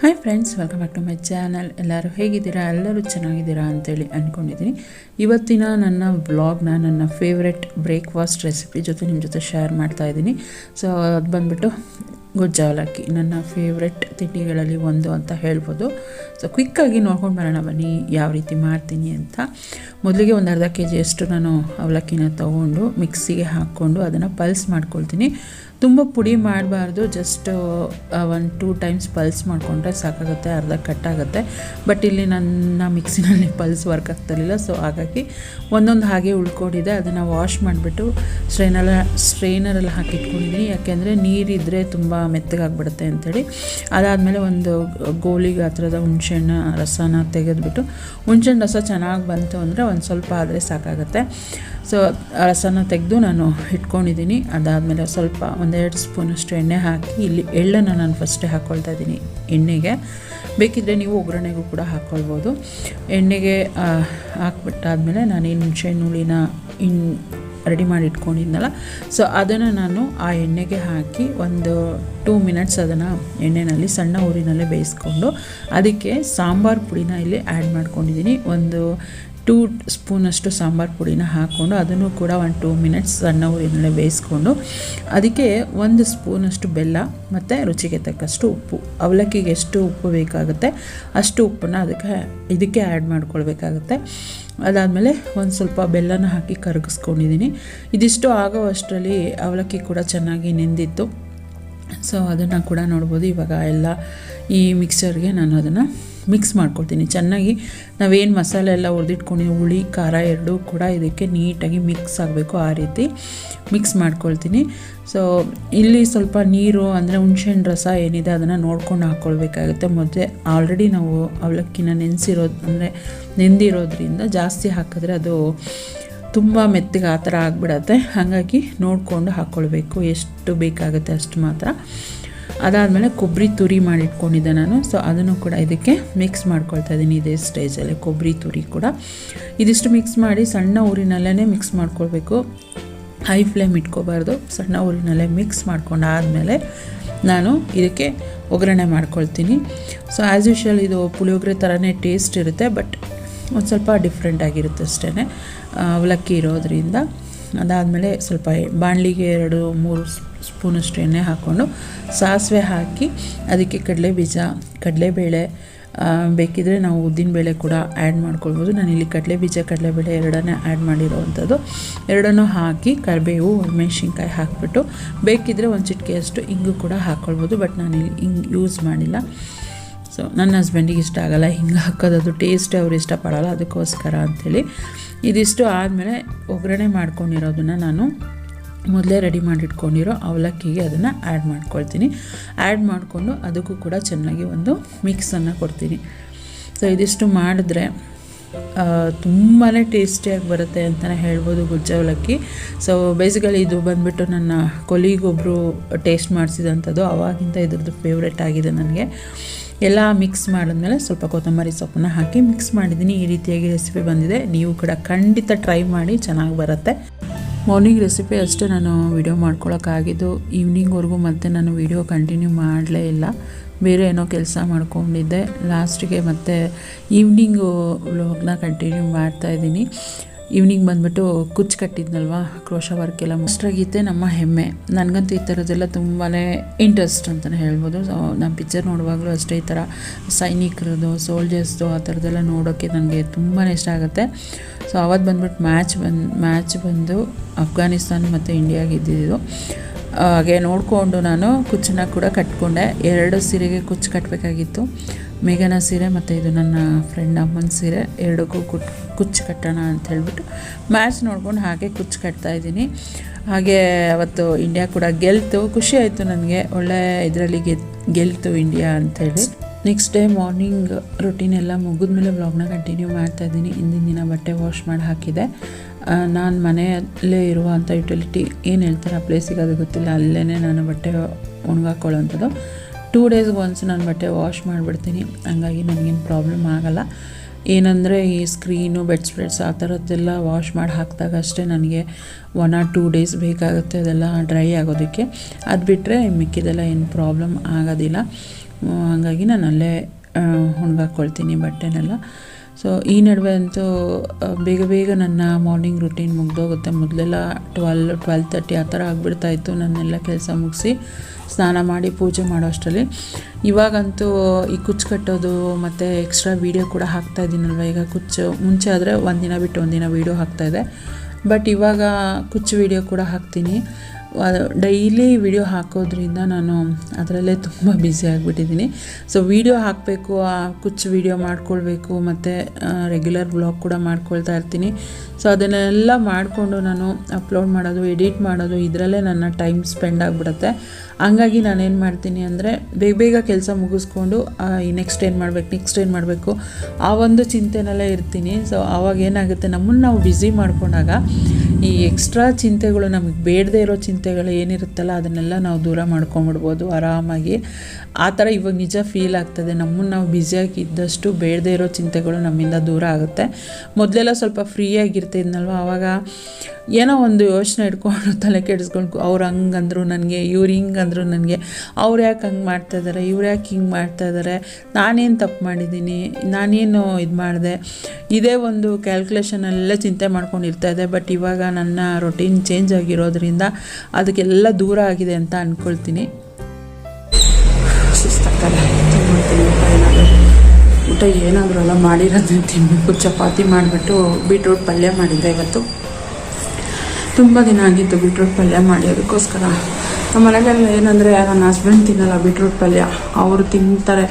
Hi friends welcome back to my channel ಎಲ್ಲರೂ ಹೇಗಿದ್ದೀರಾ? ಎಲ್ಲರೂ ಚೆನ್ನಾಗಿದ್ದೀರಾ ಅಂತೇಳಿ ಅಂದ್ಕೊಂಡಿದ್ದೀನಿ ಇವತ್ತಿನ ನನ್ನ ವ್ಲಾಗ್ನ ನನ್ನ ಫೇವ್ರೆಟ್ ಬ್ರೇಕ್ಫಾಸ್ಟ್ ರೆಸಿಪಿ ಜೊತೆ ನಿಮ್ಮ ಜೊತೆ ಶೇರ್ ಮಾಡ್ತಾ ಇದ್ದೀನಿ. ಸೊ ಅದು ಬಂದುಬಿಟ್ಟು ಗೊಜ್ಜು ಅವಲಕ್ಕಿ ನನ್ನ ಫೇವ್ರೆಟ್ ತಿಂಡಿಗಳಲ್ಲಿ ಒಂದು ಅಂತ ಹೇಳ್ಬೋದು. ಸೊ ಕ್ವಿಕ್ಕಾಗಿ ನೋಡ್ಕೊಂಡು ಬರೋಣ ಬನ್ನಿ, ಯಾವ ರೀತಿ ಮಾಡ್ತೀನಿ ಅಂತ. ಮೊದಲಿಗೆ ಒಂದು ಅರ್ಧ ಕೆ ಜಿಯಷ್ಟು ನಾನು ಅವಲಕ್ಕಿನ ತೊಗೊಂಡು, ಮಿಕ್ಸಿಗೆ ಹಾಕ್ಕೊಂಡು ಅದನ್ನು ಪಲ್ಸ್ ಮಾಡ್ಕೊಳ್ತೀನಿ. ತುಂಬ ಪುಡಿ ಮಾಡಬಾರ್ದು just one two times pulse ಮಾಡಿಕೊಂಡ್ರೆ ಸಾಕಾಗುತ್ತೆ, ಅರ್ಧ ಕಟ್ಟಾಗುತ್ತೆ ಬಟ್ ಇಲ್ಲಿ ನನ್ನ ಮಿಕ್ಸಿನಲ್ಲಿ ಪಲ್ಸ್ ವರ್ಕ್ ಆಗ್ತಿರಲಿಲ್ಲ ಸೊ ಹಾಗಾಗಿ ಒಂದೊಂದು ಹಾಗೆ ಉಳ್ಕೊಂಡಿದೆ. ಅದನ್ನು ವಾಶ್ ಮಾಡಿಬಿಟ್ಟು ಸ್ಟ್ರೈನಲ್ಲ ಸ್ಟ್ರೈನರಲ್ಲಿ ಹಾಕಿಟ್ಕೊಂಡಿದ್ದೀನಿ ಯಾಕೆಂದರೆ ನೀರಿದ್ದರೆ ತುಂಬ ಮೆತ್ತಗಾಗ್ಬಿಡುತ್ತೆ ಅಂಥೇಳಿ ಅದಾದಮೇಲೆ ಒಂದು ಗೋಲಿ ಗಾತ್ರದ ಹುಣ್ಸೆಹಣ್ಣ, ರಸನ ತೆಗೆದುಬಿಟ್ಟು ಹುಣ್ಸೆಹಣ್ಣು ರಸ ಚೆನ್ನಾಗಿ ಬಂತು ಅಂದರೆ ಒಂದು ಸ್ವಲ್ಪ ಆದರೆ ಸಾಕಾಗುತ್ತೆ. ಸೊ ರಸನ ತೆಗೆದು ನಾನು ಇಟ್ಕೊಂಡಿದ್ದೀನಿ. ಅದಾದಮೇಲೆ ಸ್ವಲ್ಪ ಒಂದೆರಡು ಸ್ಪೂನಷ್ಟು ಎಣ್ಣೆ ಹಾಕಿ, ಇಲ್ಲಿ ಎಳ್ಳನ್ನು ನಾನು ಫಸ್ಟೇ ಹಾಕ್ಕೊಳ್ತಾ ಇದ್ದೀನಿ ಎಣ್ಣೆಗೆ. ಬೇಕಿದ್ದರೆ ನೀವು ಒಗ್ಗರಣೆಗೂ ಕೂಡ ಹಾಕ್ಕೊಳ್ಬೋದು ಎಣ್ಣೆಗೆ ಹಾಕ್ಬಿಟ್ಟಾದಮೇಲೆ ನಾನೇನು ಹುಣಸೆಹಣ್ಣು ಹುಳಿನ ಇನ್, ರೆಡಿ ಮಾಡಿ ಇಟ್ಕೊಂಡಿದ್ನಲ್ಲ, ಸೊ ಅದನ್ನು ನಾನು ಆ ಎಣ್ಣೆಗೆ ಹಾಕಿ ಒಂದು ಟೂ ಮಿನಿಟ್ಸ್ ಅದನ್ನು ಎಣ್ಣೆಯಲ್ಲಿ ಸಣ್ಣ ಊರಿನಲ್ಲೇ ಬೇಯಿಸ್ಕೊಂಡು, ಅದಕ್ಕೆ ಸಾಂಬಾರು ಪುಡಿನ ಇಲ್ಲಿ ಆ್ಯಡ್ ಮಾಡ್ಕೊಂಡಿದ್ದೀನಿ. ಒಂದು ಟೂ ಸ್ಪೂನಷ್ಟು ಸಾಂಬಾರು ಪುಡಿನ ಹಾಕ್ಕೊಂಡು ಅದನ್ನು ಕೂಡ ಒಂದು ಟೂ ಮಿನಿಟ್ಸ್ ಸಣ್ಣ ಊರಿನಲ್ಲೇ ಬೇಯಿಸ್ಕೊಂಡು ಅದಕ್ಕೆ ಒಂದು ಸ್ಪೂನಷ್ಟು ಬೆಲ್ಲ ಮತ್ತು ರುಚಿಗೆ ತಕ್ಕಷ್ಟು ಉಪ್ಪು. ಅವಲಕ್ಕಿಗೆ ಎಷ್ಟು ಉಪ್ಪು ಬೇಕಾಗುತ್ತೆ ಅಷ್ಟು ಉಪ್ಪನ್ನು ಅದಕ್ಕೆ ಇದಕ್ಕೆ ಆ್ಯಡ್ ಮಾಡ್ಕೊಳ್ಬೇಕಾಗುತ್ತೆ. ಅದಾದಮೇಲೆ ಒಂದು ಸ್ವಲ್ಪ ಬೆಲ್ಲನ ಹಾಕಿ ಕರಗಿಸ್ಕೊಂಡಿದ್ದೀನಿ. ಇದಿಷ್ಟು ಆಗೋ ಅಷ್ಟರಲ್ಲಿ ಅವಲಕ್ಕಿ ಕೂಡ ಚೆನ್ನಾಗಿ ನೆಂದಿತ್ತು. ಸೊ ಅದನ್ನು ಕೂಡ ನೋಡ್ಬೋದು. ಇವಾಗ ಎಲ್ಲ ಈ ಮಿಕ್ಸರ್ಗೆ ನಾನು ಅದನ್ನು ಮಿಕ್ಸ್ ಮಾಡ್ಕೊಳ್ತೀನಿ. ಚೆನ್ನಾಗಿ ನಾವೇನು ಮಸಾಲೆ ಎಲ್ಲ ಹುರಿದಿಟ್ಕೊಂಡು, ಹುಳಿ, ಖಾರ ಎರಡೂ ಕೂಡ ಇದಕ್ಕೆ ನೀಟಾಗಿ ಮಿಕ್ಸ್ ಆಗಬೇಕು ಆ ರೀತಿ. ಮಿಕ್ಸ್ ಮಾಡ್ಕೊಳ್ತೀನಿ. ಸೊ ಇಲ್ಲಿ ಸ್ವಲ್ಪ ನೀರು, ಅಂದರೆ ಹುಣ್ಸೆಹಣ್ಣು ರಸ ಏನಿದೆ ಅದನ್ನು ನೋಡ್ಕೊಂಡು ಹಾಕ್ಕೊಳ್ಬೇಕಾಗುತ್ತೆ ಮೊದಲೇ ಆಲ್ರೆಡಿ ನಾವು ಅವಲಕ್ಕಿನ ನೆನೆಸಿರೋದು ಅಂದರೆ ನೆಂದಿರೋದ್ರಿಂದ ಜಾಸ್ತಿ ಹಾಕಿದ್ರೆ ಅದು ತುಂಬ ಮೆತ್ತಗೆ ಆ ಥರ ಆಗಿಬಿಡತ್ತೆ. ಹಾಗಾಗಿ ನೋಡಿಕೊಂಡು ಹಾಕ್ಕೊಳ್ಬೇಕು ಎಷ್ಟು ಬೇಕಾಗುತ್ತೆ ಅಷ್ಟು ಮಾತ್ರ. ಅದಾದಮೇಲೆ ಕೊಬ್ಬರಿ ತುರಿ ಮಾಡಿಟ್ಕೊಂಡಿದ್ದೆ ನಾನು. ಸೊ ಅದನ್ನು ಕೂಡ ಇದಕ್ಕೆ ಮಿಕ್ಸ್ ಮಾಡ್ಕೊಳ್ತಾ ಇದ್ದೀನಿ. ಇದೇ ಸ್ಟೇಜಲ್ಲಿ ಕೊಬ್ಬರಿ ತುರಿ ಕೂಡ. ಇದಿಷ್ಟು ಮಿಕ್ಸ್ ಮಾಡಿ ಸಣ್ಣ ಊರಿನಲ್ಲೇ ಮಿಕ್ಸ್ ಮಾಡ್ಕೊಳ್ಬೇಕು. ಹೈ ಫ್ಲೇಮ್ ಇಟ್ಕೋಬಾರ್ದು. ಸಣ್ಣ ಊರಿನಲ್ಲೇ ಮಿಕ್ಸ್ ಮಾಡ್ಕೊಂಡಾದಮೇಲೆ ನಾನು ಇದಕ್ಕೆ ಒಗ್ಗರಣೆ ಮಾಡ್ಕೊಳ್ತೀನಿ. ಸೊ ಆ್ಯಸ್ ಯೂಶ್ವಲ್ ಇದು ಪುಳಿಯೋಗರೆ ಥರನೇ ಟೇಸ್ಟ್ ಇರುತ್ತೆ ಬಟ್ ಒಂದು ಸ್ವಲ್ಪ ಡಿಫ್ರೆಂಟ್ ಆಗಿರುತ್ತೆ ಅಷ್ಟೇ ಅವಲಕ್ಕಿ ಇರೋದ್ರಿಂದ. ಅದಾದಮೇಲೆ ಸ್ವಲ್ಪ ಬಾಣಲಿಗೆ ಎರಡು, ಮೂರು ಸ್ಪೂನಷ್ಟು ಎಣ್ಣೆ ಹಾಕ್ಕೊಂಡು ಸಾಸಿವೆ ಹಾಕಿ ಅದಕ್ಕೆ ಕಡಲೆ ಬೀಜ, ಕಡಲೆಬೇಳೆ ಬೇಕಿದ್ರೆ ನಾವು ಉದ್ದಿನಬೇಳೆ ಕೂಡ ಆ್ಯಡ್ ಮಾಡ್ಕೊಳ್ಬೋದು. ನಾನಿಲ್ಲಿ ಕಡಲೆ ಬೀಜ, ಕಡಲೆಬೇಳೆ ಎರಡನ್ನೇ ಆ್ಯಡ್ ಮಾಡಿರೋವಂಥದ್ದು. ಎರಡನ್ನೂ ಹಾಕಿ ಕರಿಬೇವು, ಮೆಣಸಿನ್ಕಾಯಿ ಹಾಕಿಬಿಟ್ಟು ಬೇಕಿದ್ದರೆ ಒಂದು ಚಿಟಿಕೆಯಷ್ಟು ಇಂಗು ಕೂಡ ಹಾಕ್ಕೊಳ್ಬೋದು ಬಟ್ ನಾನಿಲ್ಲಿ ಹಿಂಗೆ ಯೂಸ್ ಮಾಡಿಲ್ಲ. ಸೊ ನನ್ನ ಹಸ್ಬೆಂಡಿಗೆ ಇಷ್ಟ ಆಗೋಲ್ಲ, ಹಿಂಗೆ ಹಾಕೋದು. ಟೇಸ್ಟ್ ಅವ್ರು ಇಷ್ಟಪಡೋಲ್ಲ ಅದಕ್ಕೋಸ್ಕರ ಅಂಥೇಳಿ ಇದಿಷ್ಟು ಆದಮೇಲೆ ಒಗ್ಗರಣೆ ಮಾಡ್ಕೊಂಡಿರೋದನ್ನು ನಾನು ಮೊದಲೇ ರೆಡಿ ಮಾಡಿಟ್ಕೊಂಡಿರೋ ಅವಲಕ್ಕಿಗೆ ಅದನ್ನು ಆ್ಯಡ್ ಮಾಡ್ಕೊಳ್ತೀನಿ. ಆ್ಯಡ್ ಮಾಡಿಕೊಂಡು ಅದಕ್ಕೂ ಕೂಡ ಚೆನ್ನಾಗಿ ಒಂದು ಮಿಕ್ಸನ್ನು ಕೊಡ್ತೀನಿ. ಸೊ ಇದಿಷ್ಟು ಮಾಡಿದ್ರೆ ತುಂಬಾ ಟೇಸ್ಟಿಯಾಗಿ ಬರುತ್ತೆ ಅಂತಲೇ ಹೇಳ್ಬೋದು ಗುಜ್ಜ ಅವಲಕ್ಕಿ. ಸೊ ಬೇಸಿಕಲಿ ಇದು ಬಂದುಬಿಟ್ಟು ನನ್ನ ಕೊಲಿಗೊಬ್ಬರು ಟೇಸ್ಟ್ ಮಾಡಿಸಿದಂಥದ್ದು ಅವಾಗಿಂದ ಇದ್ರದ್ದು ಫೇವ್ರೆಟ್ ಆಗಿದೆ ನನಗೆ. ಎಲ್ಲ ಮಿಕ್ಸ್ ಮಾಡಿದ್ಮೇಲೆ ಸ್ವಲ್ಪ ಕೊತ್ತಂಬರಿ ಸೊಪ್ಪನ್ನ ಹಾಕಿ ಮಿಕ್ಸ್ ಮಾಡಿದ್ದೀನಿ. ಈ ರೀತಿಯಾಗಿ ರೆಸಿಪಿ ಬಂದಿದೆ. ನೀವು ಕೂಡ ಖಂಡಿತ ಟ್ರೈ ಮಾಡಿ, ಚೆನ್ನಾಗಿ ಬರುತ್ತೆ. ಮಾರ್ನಿಂಗ್ ರೆಸಿಪಿ ಅಷ್ಟೇ ನಾನು ವಿಡಿಯೋ ಮಾಡ್ಕೊಳಕ್ಕಾಗಿದ್ದು. ಈವ್ನಿಂಗ್ವರೆಗೂ ಮತ್ತೆ ನಾನು ವಿಡಿಯೋ ಕಂಟಿನ್ಯೂ ಮಾಡಲೇ ಇಲ್ಲ. ಬೇರೆ ಏನೋ ಕೆಲಸ ಮಾಡ್ಕೊಂಡಿದ್ದೆ. ಲಾಸ್ಟಿಗೆ ಮತ್ತೆ ಈವ್ನಿಂಗು ವ್ಲಾಗ್ನ ಕಂಟಿನ್ಯೂ ಮಾಡ್ತಾಯಿದ್ದೀನಿ ಈವ್ನಿಂಗ್ ಬಂದ್ಬಿಟ್ಟು ಕುಚ್ಚು ಕಟ್ಟಿದ್ನಲ್ವಾ, ಕ್ರೋಶ ವರ್ಕ್ ಎಲ್ಲ ಮುಸ್ಟ್ರಾಗಿತ್ತೆ ನಮ್ಮ ಹೆಮ್ಮೆ. ನನಗಂತೂ ಈ ಥರದ್ದೆಲ್ಲ ತುಂಬಾ ಇಂಟ್ರೆಸ್ಟ್ ಅಂತಲೇ ಹೇಳ್ಬೋದು. ಸೊ ನಮ್ಮ ಪಿಕ್ಚರ್ ನೋಡುವಾಗಲೂ ಅಷ್ಟೇ ಈ ಥರ ಸೈನಿಕರದು ಸೋಲ್ಜರ್ಸ್ದು ಆ ಥರದ್ದೆಲ್ಲ ನೋಡೋಕ್ಕೆ ನನಗೆ ತುಂಬಾ ಇಷ್ಟ ಆಗುತ್ತೆ. ಸೊ ಅವತ್ತು ಬಂದ್ಬಿಟ್ಟು ಮ್ಯಾಚ್ ಬಂದು ಮ್ಯಾಚ್ ಬಂದು ಅಫ್ಘಾನಿಸ್ತಾನ್ ಮತ್ತು ಇಂಡಿಯಾಗೆ ಇದ್ದಿದ್ದು. ಹಾಗೆ ನೋಡಿಕೊಂಡು ನಾನು ಕುಚ್ಚನ್ನ ಕೂಡ ಕಟ್ಕೊಂಡೆ. ಎರಡು ಸೀರೆಗೆ ಕುಚ್ಚು ಕಟ್ಟಬೇಕಾಗಿತ್ತು ಮೇಘನ ಸೀರೆ ಮತ್ತು ಇದು ನನ್ನ ಫ್ರೆಂಡ್ ಅಮ್ಮನ ಸೀರೆ ಎರಡಕ್ಕೂ ಕುಟ್, ಕುಚ್ಚು ಕಟ್ಟೋಣ ಅಂತ ಹೇಳ್ಬಿಟ್ಟು ಮ್ಯಾಚ್ ನೋಡ್ಕೊಂಡು ಹಾಗೆ ಕುಚ್ಚು ಕಟ್ತಾ ಇದ್ದೀನಿ. ಹಾಗೆ ಅವತ್ತು ಇಂಡಿಯಾ ಕೂಡ ಗೆಲ್ತು. ಖುಷಿ ಆಯಿತು ನನಗೆ. ಒಳ್ಳೆ ಇದರಲ್ಲಿ ಗೆದ್, ಗೆಲ್ತು ಇಂಡಿಯಾ ಅಂಥೇಳಿ ನೆಕ್ಸ್ಟ್ ಡೇ ಮಾರ್ನಿಂಗ್ ರೊಟೀನ್ ಎಲ್ಲ ಮುಗಿದ್ಮೇಲೆ ವ್ಲಾಗ್ನ ಕಂಟಿನ್ಯೂ ಮಾಡ್ತಾಯಿದ್ದೀನಿ ಹಿಂದಿನ ದಿನ ಬಟ್ಟೆ ವಾಶ್ ಮಾಡಿ ಹಾಕಿದೆ. ನಾನು ಮನೆಯಲ್ಲೇ ಇರುವಂಥ ಯುಟಿಲಿಟಿ ಏನು ಹೇಳ್ತಾರೆ ಆ ಪ್ಲೇಸಿಗೆ ಅದು ಗೊತ್ತಿಲ್ಲ. ಅಲ್ಲೇ ನಾನು ಬಟ್ಟೆ ಒಣಗಾಕೊಳ್ಳೋವಂಥದ್ದು. ಟೂ ಡೇಸ್ಗೆ ಒನ್ಸ್ ನಾನು ಬಟ್ಟೆ ವಾಶ್ ಮಾಡಿಬಿಡ್ತೀನಿ. ಹಂಗಾಗಿ ನನಗೇನು ಪ್ರಾಬ್ಲಮ್ ಆಗೋಲ್ಲ. ಏನಂದರೆ ಈ ಸ್ಕ್ರೀನು ಬೆಡ್ ಸ್ಪ್ರೆಡ್ಸ್ ಆ ಥರದ್ದೆಲ್ಲ ವಾಶ್ ಮಾಡಿ ಹಾಕಿದಾಗ ಅಷ್ಟೇ ನನಗೆ ಒನ್ ಆರ್ ಟೂ ಡೇಸ್ ಬೇಕಾಗುತ್ತೆ ಅದೆಲ್ಲ ಡ್ರೈ ಆಗೋದಕ್ಕೆ. ಅದು ಬಿಟ್ಟರೆ ಮಿಕ್ಕಿದೆಲ್ಲ ಏನು ಪ್ರಾಬ್ಲಮ್ ಆಗೋದಿಲ್ಲ. ಹಾಗಾಗಿ ನಾನು ಅಲ್ಲೇ ಹುಣ್ಗಾಕ್ಕೊಳ್ತೀನಿ ಬಟ್ಟೆನೆಲ್ಲ. ಸೊ ಈ ನಡುವೆ ಅಂತೂ ಬೇಗ ಬೇಗ ನನ್ನ ಮಾರ್ನಿಂಗ್ ರುಟೀನ್ ಮುಗ್ದೋಗುತ್ತೆ. ಮೊದಲೆಲ್ಲ ಟ್ವೆಲ್ ಟ್ವೆಲ್ ತರ್ಟಿ ಆ ಥರ ಆಗಿಬಿಡ್ತಾ ಇತ್ತು. ನನ್ನೆಲ್ಲ ಕೆಲಸ ಮುಗಿಸಿ ಸ್ನಾನ ಮಾಡಿ ಪೂಜೆ ಮಾಡೋ ಅಷ್ಟರಲ್ಲಿ. ಇವಾಗಂತೂ ಈ ಕುಚ್ಚು ಕಟ್ಟೋದು ಮತ್ತು ಎಕ್ಸ್ಟ್ರಾ ವೀಡಿಯೋ ಕೂಡ ಹಾಕ್ತಾ ಇದ್ದೀನಲ್ವ? ಈಗ ಕುಚ್ಚು, ಮುಂಚೆ ಆದರೆ ಒಂದಿನ ಬಿಟ್ಟು ಒಂದಿನ ವೀಡಿಯೋ ಹಾಕ್ತಾಯಿದೆ ಬಟ್ ಇವಾಗ ಕುಚ್ಚು ವೀಡಿಯೋ ಕೂಡ ಹಾಕ್ತೀನಿ. ಡೈಲಿ ವಿಡಿಯೋ ಹಾಕೋದ್ರಿಂದ ನಾನು ಅದರಲ್ಲೇ ತುಂಬ ಬ್ಯುಸಿ ಆಗಿಬಿಟ್ಟಿದ್ದೀನಿ. ಸೊ ವಿಡಿಯೋ ಹಾಕಬೇಕು ಕುಚ್ಚು ವಿಡಿಯೋ ಮಾಡ್ಕೊಳ್ಬೇಕು, ಮತ್ತು ರೆಗ್ಯುಲರ್ ಬ್ಲಾಗ್ ಕೂಡ ಮಾಡ್ಕೊಳ್ತಾ ಇರ್ತೀನಿ. ಸೊ ಅದನ್ನೆಲ್ಲ ಮಾಡಿಕೊಂಡು ನಾನು ಅಪ್ಲೋಡ್ ಮಾಡೋದು ಎಡಿಟ್ ಮಾಡೋದು, ಇದರಲ್ಲೇ ನನ್ನ ಟೈಮ್ ಸ್ಪೆಂಡ್ ಆಗಿಬಿಡುತ್ತೆ. ಹಂಗಾಗಿ ನಾನೇನು ಮಾಡ್ತೀನಿ ಅಂದರೆ ಬೇಗ ಬೇಗ ಕೆಲಸ ಮುಗಿಸ್ಕೊಂಡು ಈ ನೆಕ್ಸ್ಟ್ ಏನು ಮಾಡಬೇಕು ನೆಕ್ಸ್ಟ್ ಏನು ಮಾಡಬೇಕು, ಆ ಒಂದು ಚಿಂತೆನಲ್ಲೇ ಇರ್ತೀನಿ. ಸೊ ಆವಾಗ ಏನಾಗುತ್ತೆ, ನಮ್ಮನ್ನು ನಾವು ಬ್ಯುಸಿ ಮಾಡಿಕೊಂಡಾಗ ಈ ಎಕ್ಸ್ಟ್ರಾ ಚಿಂತೆಗಳು, ನಮಗೆ ಬೇಡದೇ ಇರೋ ಚಿಂತೆಗಳು ಏನಿರುತ್ತಲ್ಲ, ಅದನ್ನೆಲ್ಲ ನಾವು ದೂರ ಮಾಡ್ಕೊಂಬಿಡ್ಬೋದು ಆರಾಮಾಗಿ. ಆ ಥರ ಇವಾಗ ನಿಜ ಫೀಲ್ ಆಗ್ತದೆ. ನಮ್ಮನ್ನು ನಾವು ಬ್ಯುಸಿಯಾಗಿ ಇದ್ದಷ್ಟು ಬೇಡದೇ ಇರೋ ಚಿಂತೆಗಳು ನಮ್ಮಿಂದ ದೂರ ಆಗುತ್ತೆ. ಮೊದಲೆಲ್ಲ ಸ್ವಲ್ಪ ಫ್ರೀಯಾಗಿರ್ತಿದ್ನಲ್ವ ಆವಾಗ ಏನೋ ಒಂದು ಯೋಚನೆ ಇಟ್ಕೊಂಡು ತಲೆ ಕೆಡಿಸ್ಕೊಂಡು ಅವ್ರು ಹಂಗಂದ್ರು ನನಗೆ, ಇವ್ರು ಹಿಂಗಂದ್ರು ನನಗೆ. ಅವ್ರು ಯಾಕೆ ಹಂಗೆ ಮಾಡ್ತಾಯಿದ್ದಾರೆ ಇವ್ರು ಯಾಕೆ ಹಿಂಗೆ ಮಾಡ್ತಾಯಿದ್ದಾರೆ ನಾನೇನು ತಪ್ಪು ಮಾಡಿದ್ದೀನಿ? ನಾನೇನು ಇದು ಮಾಡಿದೆ? ಇದೇ ಒಂದು ಕ್ಯಾಲ್ಕುಲೇಷನಲ್ಲೇ ಚಿಂತೆ ಮಾಡ್ಕೊಂಡು ಇರ್ತಾ ಇದೆ ಬಟ್ ಇವಾಗ ನನ್ನ ರೊಟೀನ್ ಚೇಂಜ್ ಆಗಿರೋದ್ರಿಂದ ಅದಕ್ಕೆಲ್ಲ ದೂರ ಆಗಿದೆ ಅಂತ ಅಂದ್ಕೊಳ್ತೀನಿ ಊಟ ಏನಾದರೂ ಅಲ್ಲ ಮಾಡಿರೋದನ್ನ ತಿನ್ನಬೇಕು ಚಪಾತಿ ಮಾಡಿಬಿಟ್ಟು ಬೀಟ್ರೂಟ್ ಪಲ್ಯ ಮಾಡಿದ್ದೆ ಇವತ್ತು. ತುಂಬ ದಿನ ಆಗಿತ್ತು ಬೀಟ್ರೂಟ್ ಪಲ್ಯ ಮಾಡಿ ಅದಕ್ಕೋಸ್ಕರ ನಮ್ಮ ಮನೆಗೆಲ್ಲ ಏನಂದರೆ ನನ್ನ ಹಸ್ಬೆಂಡ್ ತಿನ್ನಲ್ಲ ಬೀಟ್ರೂಟ್ ಪಲ್ಯ. ಅವರು ತಿಂತಾರೆ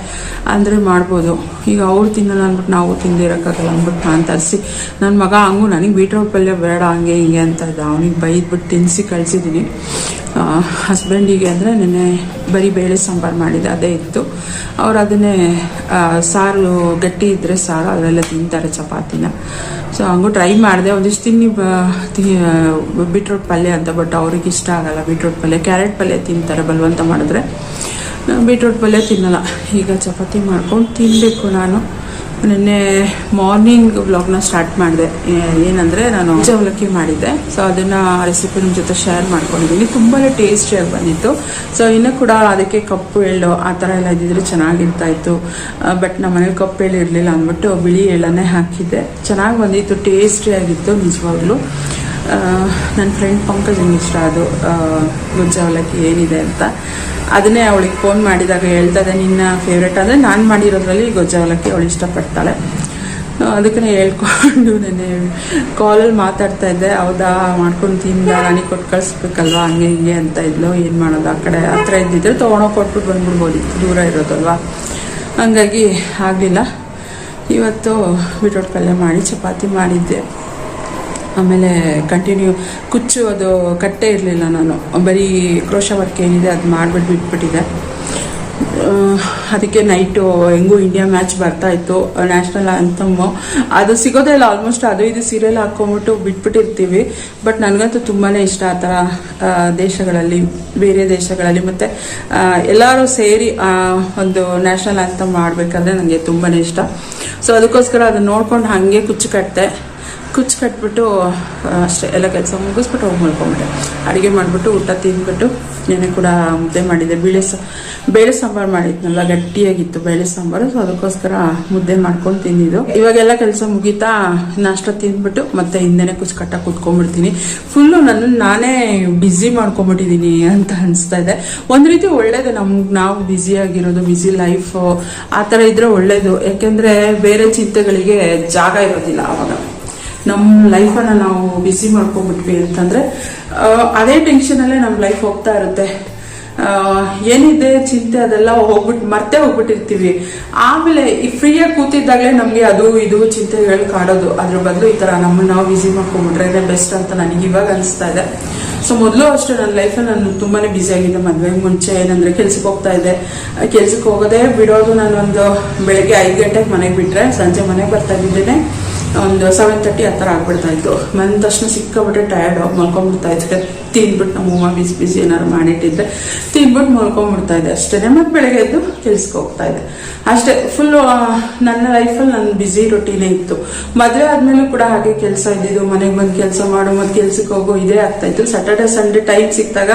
ಅಂದರೆ ಮಾಡ್ಬೋದು. ಈಗ ಅವ್ರು ತಿನ್ನಲ್ಲ ಅಂದ್ಬಿಟ್ಟು ನಾವು ತಿಂದಿರೋಕ್ಕಾಗಲ್ಲ ಅಂದ್ಬಿಟ್ಟು ನಾನು ತರಿಸಿ ನನ್ನ ಮಗ ಹಂಗೂ ನನಗೆ ಬೀಟ್ರೂಟ್ ಪಲ್ಯ ಬೇಡ, ಹಂಗೆ ಹಿಂಗೆ ಅಂತ ಇದ್ದ ಅವನಿಗೆ ಬೈದ್ಬಿಟ್ಟು ತಿನ್ನಿಸಿ ಕಳಿಸಿದ್ದೀನಿ ಹಸ್ಬೆಂಡಿಗೆ ಅಂದರೆ ನೆನ್ನೆ ಬರೀ ಬೇಳೆ ಸಾಂಬಾರು ಮಾಡಿದ್ದೆ, ಅದೇ ಇತ್ತು. ಅವ್ರು ಅದನ್ನೇ ಸಾರು ಗಟ್ಟಿ ಇದ್ದರೆ ಸಾರು ಅದರೆಲ್ಲ ತಿಂತಾರೆ ಚಪಾತಿನ. ಸೊ ಹಂಗೂ ಟ್ರೈ ಮಾಡಿದೆ. ಒಂದಿಷ್ಟು ತಿನ್ನಿ ಬೀಟ್ರೂಟ್ ಪಲ್ಯ ಅಂತ ಬಟ್ ಅವ್ರಿಗೆ ಇಷ್ಟ ಆಗಲ್ಲ ಬೀಟ್ರೂಟ್ ಪಲ್ಯ. ಕ್ಯಾರೆಟ್ ಪಲ್ಯ ತಿಂತಾರೆ, ಬಲವಂತ ಮಾಡಿದ್ರೆ. ನಾನು ಬೀಟ್ರೂಟ್ ಪಲ್ಯ ತಿನ್ನಲ್ಲ. ಈಗ ಚಪಾತಿ ಮಾಡ್ಕೊಂಡು ತಿನ್ನಬೇಕು ನಾನು. ನಿನ್ನೆ ಮಾರ್ನಿಂಗ್ ವ್ಲಾಗ್ನ ಸ್ಟಾರ್ಟ್ ಮಾಡಿದೆ. ಏನಂದರೆ ನಾನು ಅವಲಕ್ಕಿ ಮಾಡಿದ್ದೆ. ಸೊ ಅದನ್ನು ರೆಸಿಪಿ ನಿಮ್ಮ ಜೊತೆ ಶೇರ್ ಮಾಡ್ಕೊಂಡಿದ್ದೀನಿ ತುಂಬಾ ಟೇಸ್ಟಿಯಾಗಿ ಬಂದಿತ್ತು. ಸೊ ಇನ್ನೂ ಕೂಡ ಅದಕ್ಕೆ ಕಪ್ಪು ಎಳ್ಳು ಆ ಥರ ಎಲ್ಲ ಇದ್ದಿದ್ರೆ ಚೆನ್ನಾಗಿರ್ತಾ ಇತ್ತು ಬಟ್ ನಮ್ಮ ಮನೇಲಿ ಕಪ್ಪು ಎಳ್ಳು ಇರಲಿಲ್ಲ ಅಂದ್ಬಿಟ್ಟು ಬಿಳಿ ಎಳ್ಳನ್ನೇ ಹಾಕಿದ್ದೆ. ಚೆನ್ನಾಗಿ ಬಂದಿತ್ತು ಟೇಸ್ಟಿಯಾಗಿತ್ತು ನಿಜವಾಗ್ಲೂ. ನನ್ನ ಫ್ರೆಂಡ್ ಪಂಕಜಂಗೆ ಇಷ್ಟ ಅದು ಗುಜ್ಜ ಅವಲಕ್ಕಿ ಏನಿದೆ ಅಂತ. ಅದನ್ನೇ ಅವಳಿಗೆ ಫೋನ್ ಮಾಡಿದಾಗ ಹೇಳ್ತದೆ ನಿನ್ನ ಫೇವ್ರೇಟ್ ಅಂದರೆ ನಾನು ಮಾಡಿರೋದ್ರಲ್ಲಿ ಗೊಜ್ಜ ಅವಲಕ್ಕಿ ಅವಳು ಇಷ್ಟಪಡ್ತಾಳೆ. ಅದಕ್ಕೆ ಹೇಳ್ಕೊಂಡು ನೆನ್ನೆ ಕಾಲಲ್ಲಿ ಮಾತಾಡ್ತಾ ಇದ್ದೆ, ಹೌದಾ, ಮಾಡ್ಕೊಂಡು ತಿಂದ ನನಗೆ ಕೊಟ್ಟು ಕಳಿಸ್ಬೇಕಲ್ವಾ, ಹಂಗೆ ಹಿಂಗೆ ಅಂತ ಇದ್ಲು, ಏನು ಮಾಡೋದು ಆ ಕಡೆ? ಹತ್ರ ಇದ್ದಿದ್ರೆ ತೊಗೊಂಡೋಗಿ ಕೊಟ್ಬಿಟ್ಟು ಬಂದ್ಬಿಡ್ಬೋದಿತ್ತು ದೂರ ಇರೋದಲ್ವಾ. ಹಂಗಾಗಿ ಆಗಲಿಲ್ಲ. ಇವತ್ತು ಬೀಟ್ರೋಟ್ ಪಲ್ಯ ಮಾಡಿ, ಚಪಾತಿ ಮಾಡಿದ್ದೆ. ಆಮೇಲೆ ಕಂಟಿನ್ಯೂ ಕುಚ್ಚು ಅದು ಕಟ್ಟೆ ಇರಲಿಲ್ಲ ನಾನು. ಬರೀ ಕ್ರೋಶ ವರ್ಕ್ ಏನಿದೆ ಅದು ಮಾಡಿಬಿಟ್ಟು ಬಿಟ್ಬಿಟ್ಟಿದೆ ಅದಕ್ಕೆ ನೈಟು ಹೆಂಗೂ ಇಂಡಿಯಾ ಮ್ಯಾಚ್ ಬರ್ತಾ ಇತ್ತು ನ್ಯಾಷನಲ್ ಅಂತಮ್ಮು ಅದು ಸಿಗೋದೇ ಇಲ್ಲ ಆಲ್ಮೋಸ್ಟ್ ಅದು ಇದು ಸೀರಿಯಲ್ ಹಾಕೊಂಬಿಟ್ಟು ಬಿಟ್ಬಿಟ್ಟಿರ್ತೀವಿ. ಬಟ್ ನನಗಂತೂ ತುಂಬಾ ಇಷ್ಟ ಆ ಥರ ದೇಶಗಳಲ್ಲಿ, ಬೇರೆ ದೇಶಗಳಲ್ಲಿ. ಮತ್ತು ಎಲ್ಲರೂ ಸೇರಿ ಒಂದು ನ್ಯಾಷನಲ್ ಅಂತಮ್ ಮಾಡಬೇಕಾದ್ರೆ ನನಗೆ ತುಂಬಾ ಇಷ್ಟ. ಸೊ ಅದಕ್ಕೋಸ್ಕರ ಅದನ್ನ ನೋಡ್ಕೊಂಡು ಹಾಗೆ ಕುಚ್ಚು ಕಟ್ಟಿದೆ ಕುಚ್ಚು ಕಟ್ಬಿಟ್ಟು ಅಷ್ಟೇ. ಎಲ್ಲ ಕೆಲಸ ಮುಗಿಸ್ಬಿಟ್ಟು ಹೋಗಿ ಮಲ್ಕೊಂಬಿಟ್ಟೆ. ಅಡುಗೆ ಮಾಡಿಬಿಟ್ಟು ಊಟ ತಿಂದ್ಬಿಟ್ಟು ನೆನೆ ಕೂಡ ಮುದ್ದೆ ಮಾಡಿದ್ದೆ ಬೇಳೆ ಸಾ, ಬೇಳೆ ಸಾಂಬಾರು ಮಾಡಿದ್ನಲ್ಲ ಗಟ್ಟಿಯಾಗಿತ್ತು ಬೇಳೆ ಸಾಂಬಾರು. ಸೊ ಅದಕ್ಕೋಸ್ಕರ ಮುದ್ದೆ ಮಾಡ್ಕೊಂಡು ತಿಂದಿದ್ದು. ಇವಾಗೆಲ್ಲ ಕೆಲಸ ಮುಗೀತಾ, ನಾಷ್ಟ ತಿಂದ್ಬಿಟ್ಟು ಮತ್ತೆ ಹಿಂದೆನೆ ಕುಚ್ಚು ಕಟ್ಟ ಕೂತ್ಕೊಂಡ್ಬಿಡ್ತೀನಿ. ಫುಲ್ಲು ನನ್ನ ನಾನೇ ಬ್ಯುಸಿ ಮಾಡ್ಕೊಂಬಿಟ್ಟಿದ್ದೀನಿ ಅಂತ ಅನಿಸ್ತಾ ಇದೆ. ಒಂದು ರೀತಿ ಒಳ್ಳೇದು ನಮ್ಗೆ ನಾವು ಬ್ಯುಸಿ ಆಗಿರೋದು ಬ್ಯುಸಿ ಲೈಫ್ ಆ ಥರ ಇದ್ರೆ ಒಳ್ಳೇದು. ಯಾಕೆಂದರೆ ಬೇರೆ ಚಿಂತೆಗಳಿಗೆ ಜಾಗ ಇರೋದಿಲ್ಲ ಆವಾಗ ನಮ್ಮ ಲೈಫನ್ನು ನಾವು ಬಿಸಿ ಮಾಡ್ಕೊಂಡ್ಬಿಟ್ವಿ ಅಂತಂದ್ರೆ ಅದೇ ಟೆನ್ಷನಲ್ಲೇ ನಮ್ಮ ಲೈಫ್ ಹೋಗ್ತಾ ಇರುತ್ತೆ. ಏನಿದೆ ಚಿಂತೆ ಅದೆಲ್ಲ ಹೋಗ್ಬಿಟ್ಟು ಮರ್ತೆ ಹೋಗ್ಬಿಟ್ಟಿರ್ತೀವಿ. ಆಮೇಲೆ ಈ ಫ್ರೀಯಾಗಿ ಕೂತಿದ್ದಾಗಲೇ ನಮಗೆ ಅದು ಇದು ಚಿಂತೆಗಳು ಕಾಡೋದು. ಅದ್ರ ಬದಲು ಈ ಥರ ನಮ್ಮನ್ನು ನಾವು ಬಿಸಿ ಮಾಡ್ಕೊಂಡ್ಬಿಟ್ರೆ ಬೆಸ್ಟ್ ಅಂತ ನನಗೆ ಇವಾಗ ಅನಿಸ್ತಾ ಇದೆ. ಸೊ ಮೊದಲು ಅಷ್ಟು ನನ್ನ ಲೈಫಲ್ಲಿ ನಾನು ತುಂಬಾ ಆಗಿದ್ದೆ. ಮದುವೆಗೆ ಮುಂಚೆ ಏನಂದರೆ ಕೆಲ್ಸಕ್ಕೆ ಹೋಗ್ತಾ ಇದ್ದೆ. ಕೆಲ್ಸಕ್ಕೆ ಹೋಗೋದೇ ಬಿಡೋದು ನಾನೊಂದು ಬೆಳಗ್ಗೆ ಐದು ಗಂಟೆಗೆ ಮನೆಗೆ ಬಿಟ್ಟರೆ ಸಂಜೆ ಮನೆಗೆ ಬರ್ತಾ ಇದ್ದಿದ್ದೇನೆ. ಒಂದು ಸೆವೆನ್ ತರ್ಟಿ ಆ ಥರ ಆಗ್ಬಿಡ್ತಾ ಇತ್ತು. ಬಂದ ತಕ್ಷಣ ಸಿಕ್ಕಾಬಿಟ್ಟೆ ಟಯರ್ಡ್ ಮಲ್ಕೊಂಡ್ಬಿಡ್ತಾ ಇದ್ದೆ. ತಿಂದ್ಬಿಟ್ಟು ನಮ್ಮಮ್ಮ ಬಿಸಿ ಬಿಸಿ ಏನಾದ್ರು ಮಾಡಿಟ್ಟಿದ್ರೆ ತಿಂದ್ಬಿಟ್ಟು ಮಲ್ಕೊಂಡ್ಬಿಡ್ತಾ ಇದೆ ಅಷ್ಟೇ ಮತ್ತೆ ಬೆಳಗ್ಗೆ ಎದ್ದು ಕೆಲ್ಸಕ್ಕೆ ಹೋಗ್ತಾ ಇದೆ. ಅಷ್ಟೇ ಫುಲ್ಲು ನನ್ನ ಲೈಫಲ್ಲಿ ನನ್ನ ಬ್ಯುಸಿ ರೊಟೀನೇ ಇತ್ತು. ಮದುವೆ ಆದಮೇಲೂ ಕೂಡ ಹಾಗೆ ಕೆಲಸ ಇದ್ದಿದ್ದು. ಮನೆಗೆ ಬಂದು ಕೆಲಸ ಮಾಡು ಮತ್ತೆ ಕೆಲ್ಸಕ್ಕೆ ಹೋಗೋ, ಇದೇ ಆಗ್ತಾಯಿತ್ತು ಸ್ಯಾಟರ್ಡೆ ಸಂಡೇ ಟೈಮ್ ಸಿಕ್ಕಿದಾಗ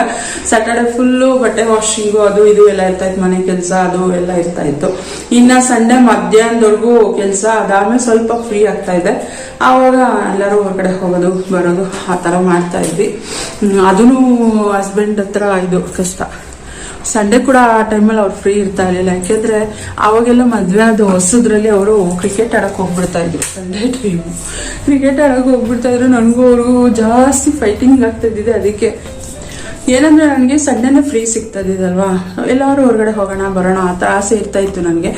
ಸ್ಯಾಟರ್ಡೆ ಫುಲ್ಲು ಬಟ್ಟೆ ವಾಷಿಂಗು ಅದು ಇದು ಎಲ್ಲ ಇರ್ತಾಯಿತ್ತು ಮನೆ ಕೆಲಸ ಅದು ಎಲ್ಲ ಇರ್ತಾಯಿತ್ತು ಇನ್ನ ಸಂಡೇ ಮಧ್ಯಾಹ್ನದವರೆಗೂ ಕೆಲಸ ಅದಾದಮೇಲೆ ಸ್ವಲ್ಪ ಫ್ರೀ ಆಗ್ತಾ ಇದೆ. ಆವಾಗ ಎಲ್ಲರೂ ಹೊರಗಡೆ ಹೋಗೋದು, ಬರೋದು, ಆ ಥರ ಮಾಡ್ತಾ ಇದ್ವಿ. ಅದೂ ಹಸ್ಬೆಂಡ್ ಹತ್ರ ಇದು ಕಷ್ಟ. ಸಂಡೇ ಕೂಡ ಆ ಟೈಮಲ್ಲಿ ಅವ್ರು ಫ್ರೀ ಇರ್ತಾ ಇರಲಿಲ್ಲ. ಯಾಕೆಂದ್ರೆ ಅವಾಗೆಲ್ಲ ಮದುವೆ ಆದ ಹೊಸದ್ರಲ್ಲಿ ಅವರು ಕ್ರಿಕೆಟ್ ಆಡಕ್ ಹೋಗ್ಬಿಡ್ತಾ ಇದ್ರು ಸಂಡೇ ಟೈಮು ಕ್ರಿಕೆಟ್ ಆಡಕ್ ಹೋಗ್ಬಿಡ್ತಾ ಇದ್ರು. ನನಗೂ ಅವ್ರಿಗೂ ಜಾಸ್ತಿ ಫೈಟಿಂಗ್ ಆಗ್ತಾ ಇದ್ದಿದೆ. ಅದಕ್ಕೆ ಏನಂದ್ರೆ ನನಗೆ ಸಡನ್ ಫ್ರೀ ಸಿಗ್ತದಿದಲ್ವಾ? ಎಲ್ಲರೂ ಹೊರಗಡೆ ಹೋಗೋಣ, ಬರೋಣ ಆ ಥರ ಆಸೆ ಇರ್ತಾ ಇತ್ತು ನನಗೆ.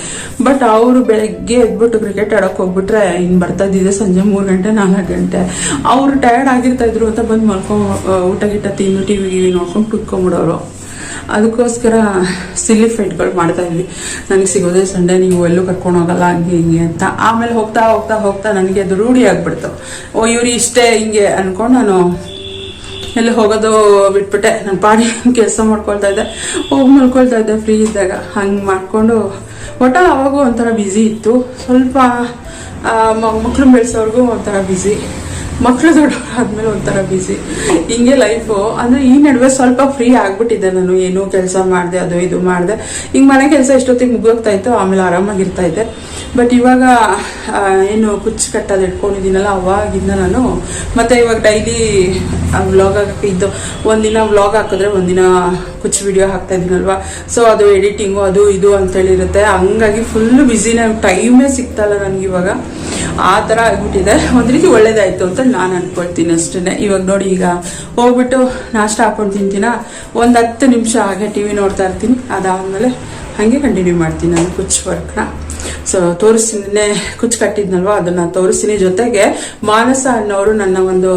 ಬಟ್ ಅವರು ಬೆಳಗ್ಗೆ ಎದ್ಬಿಟ್ಟು ಕ್ರಿಕೆಟ್ ಆಡೋಕೆ ಹೋಗ್ಬಿಟ್ರೆ ಇನ್ನು ಬರ್ತಾ ಇದ್ದಿದೆ ಸಂಜೆ ಮೂರು ಗಂಟೆ, ನಾಲ್ಕು ಗಂಟೆ. ಅವರು ಟಯರ್ಡ್ ಆಗಿರ್ತಾ ಇದ್ರು ಅಂತ ಬಂದು ಮಲ್ಕೊಂಡು ಊಟ ಗಿಟ್ಟ ತಿಂದು ಟಿ ವಿ ಗಿವಿ ನೋಡ್ಕೊಂಡು ಕುತ್ಕೊಂಡ್ಬಿಡೋರು. ಅದಕ್ಕೋಸ್ಕರ ಸಿಲ್ಲಿ ಫೈಟ್ಗಳು ಮಾಡ್ತಾ ಇದ್ವಿ. ನನಗೆ ಸಿಗೋದೇ ಸಂಡೇ ನೀವು ಎಲ್ಲೂ ಕರ್ಕೊಂಡು ಹೋಗಲ್ಲ, ಹಂಗೆ, ಹಿಂಗೆ ಅಂತ. ಆಮೇಲೆ ಹೋಗ್ತಾ ಹೋಗ್ತಾ ಹೋಗ್ತಾ ನನಗೆ ಅದು ರೂಢಿ ಆಗ್ಬಿಡ್ತು. ಓ, ಇವ್ರು ಇಷ್ಟೇ ಹಿಂಗೆ ಅನ್ಕೊಂಡು ನಾನು ಎಲ್ಲಿ ಹೋಗೋದು ಬಿಟ್ಬಿಟ್ಟೆ. ನನ್ನ ಪಾಡಿ ಕೆಲಸ ಮಾಡ್ಕೊಳ್ತಾ ಇದ್ದೆ. ಹೋಗಿ ಮಲ್ಕೊಳ್ತಾ ಇದ್ದೆ ಫ್ರೀ ಇದ್ದಾಗ. ಹಂಗೆ ಮಾಡಿಕೊಂಡು, ಒಟ್ಟ ಅವಾಗೂ ಒಂಥರ ಬ್ಯುಸಿ ಇತ್ತು. ಸ್ವಲ್ಪ ಮಕ್ಕಳು ಬೆಳೆಸೋರ್ಗೂ ಒಂಥರ ಬ್ಯುಸಿ ಮಕ್ಕಳು ದೊಡ್ಡವರಾದ್ಮೇಲೆ ಒಂಥರ ಬಿಸಿ ಹಿಂಗೆ ಲೈಫು ಅಂದರೆ ಈ ನಡುವೆ ಸ್ವಲ್ಪ ಫ್ರೀ ಆಗ್ಬಿಟ್ಟಿದ್ದೆ ನಾನು. ಏನು ಕೆಲಸ ಮಾಡಿದೆ, ಅದು ಇದು ಮಾಡಿದೆ. ಹಿಂಗೆ ಮನೆ ಕೆಲಸ ಎಷ್ಟೊತ್ತಿಗೆ ಮುಗೋಗ್ತಾ ಇತ್ತು, ಆಮೇಲೆ ಆರಾಮಾಗಿರ್ತಾ ಇದ್ದೆ. ಬಟ್ ಇವಾಗ ಏನು ಕುಚ್ಚು ಕಟ್ಟೋದು ಇಟ್ಕೊಂಡಿದ್ದೀನಲ್ಲ, ಅವಾಗಿಂದ ನಾನು. ಮತ್ತೆ ಇವಾಗ ಡೈಲಿ ವ್ಲಾಗ್ ಹಾಕಕ್ಕೆ ಇದ್ದು, ಒಂದಿನ ವ್ಲಾಗ್ ಹಾಕಿದ್ರೆ ಒಂದಿನ ಕುಚ್ಚು ವಿಡಿಯೋ ಹಾಕ್ತಾ ಇದ್ದೀನಲ್ವಾ? ಸೊ ಅದು ಎಡಿಟಿಂಗು ಅದು ಇದು ಅಂತೇಳಿರುತ್ತೆ. ಹಂಗಾಗಿ ಫುಲ್ ಬ್ಯುಸಿನ ಟೈಮೇ ಸಿಗ್ತಾಯಿಲ್ಲ ನನಗೆ ಇವಾಗ. ಆ ಥರ ಆಗ್ಬಿಟ್ಟಿದೆ. ಒಂದು ರೀತಿ ಒಳ್ಳೇದಾಯ್ತು ಅಂತ ನಾನು ಅನ್ಕೊಳ್ತೀನಿ ಅಷ್ಟೇ ಇವಾಗ ನೋಡಿ ಈಗ ಹೋಗ್ಬಿಟ್ಟು ನಾಷ್ಟ ಹಾಕೊಂಡು ತಿಂತೀನ? ಒಂದು ಹತ್ತು ನಿಮಿಷ ಹಾಗೆ ಟಿ ವಿ ನೋಡ್ತಾ ಇರ್ತೀನಿ. ಅದಾದಮೇಲೆ ಹಾಗೆ ಕಂಟಿನ್ಯೂ ಮಾಡ್ತೀನಿ ನಾನು ಕುಚ್ ವರ್ಕ್ನ ಸೊ ತೋರಿಸ್ತೀನಿ, ಕುಚ್ಚು ಕಟ್ಟಿದ್ನಲ್ವ? ಅದನ್ನ ತೋರಿಸ್ತೀನಿ. ಜೊತೆಗೆ ಮಾನಸ ಅನ್ನೋರು ನನ್ನ ಒಂದು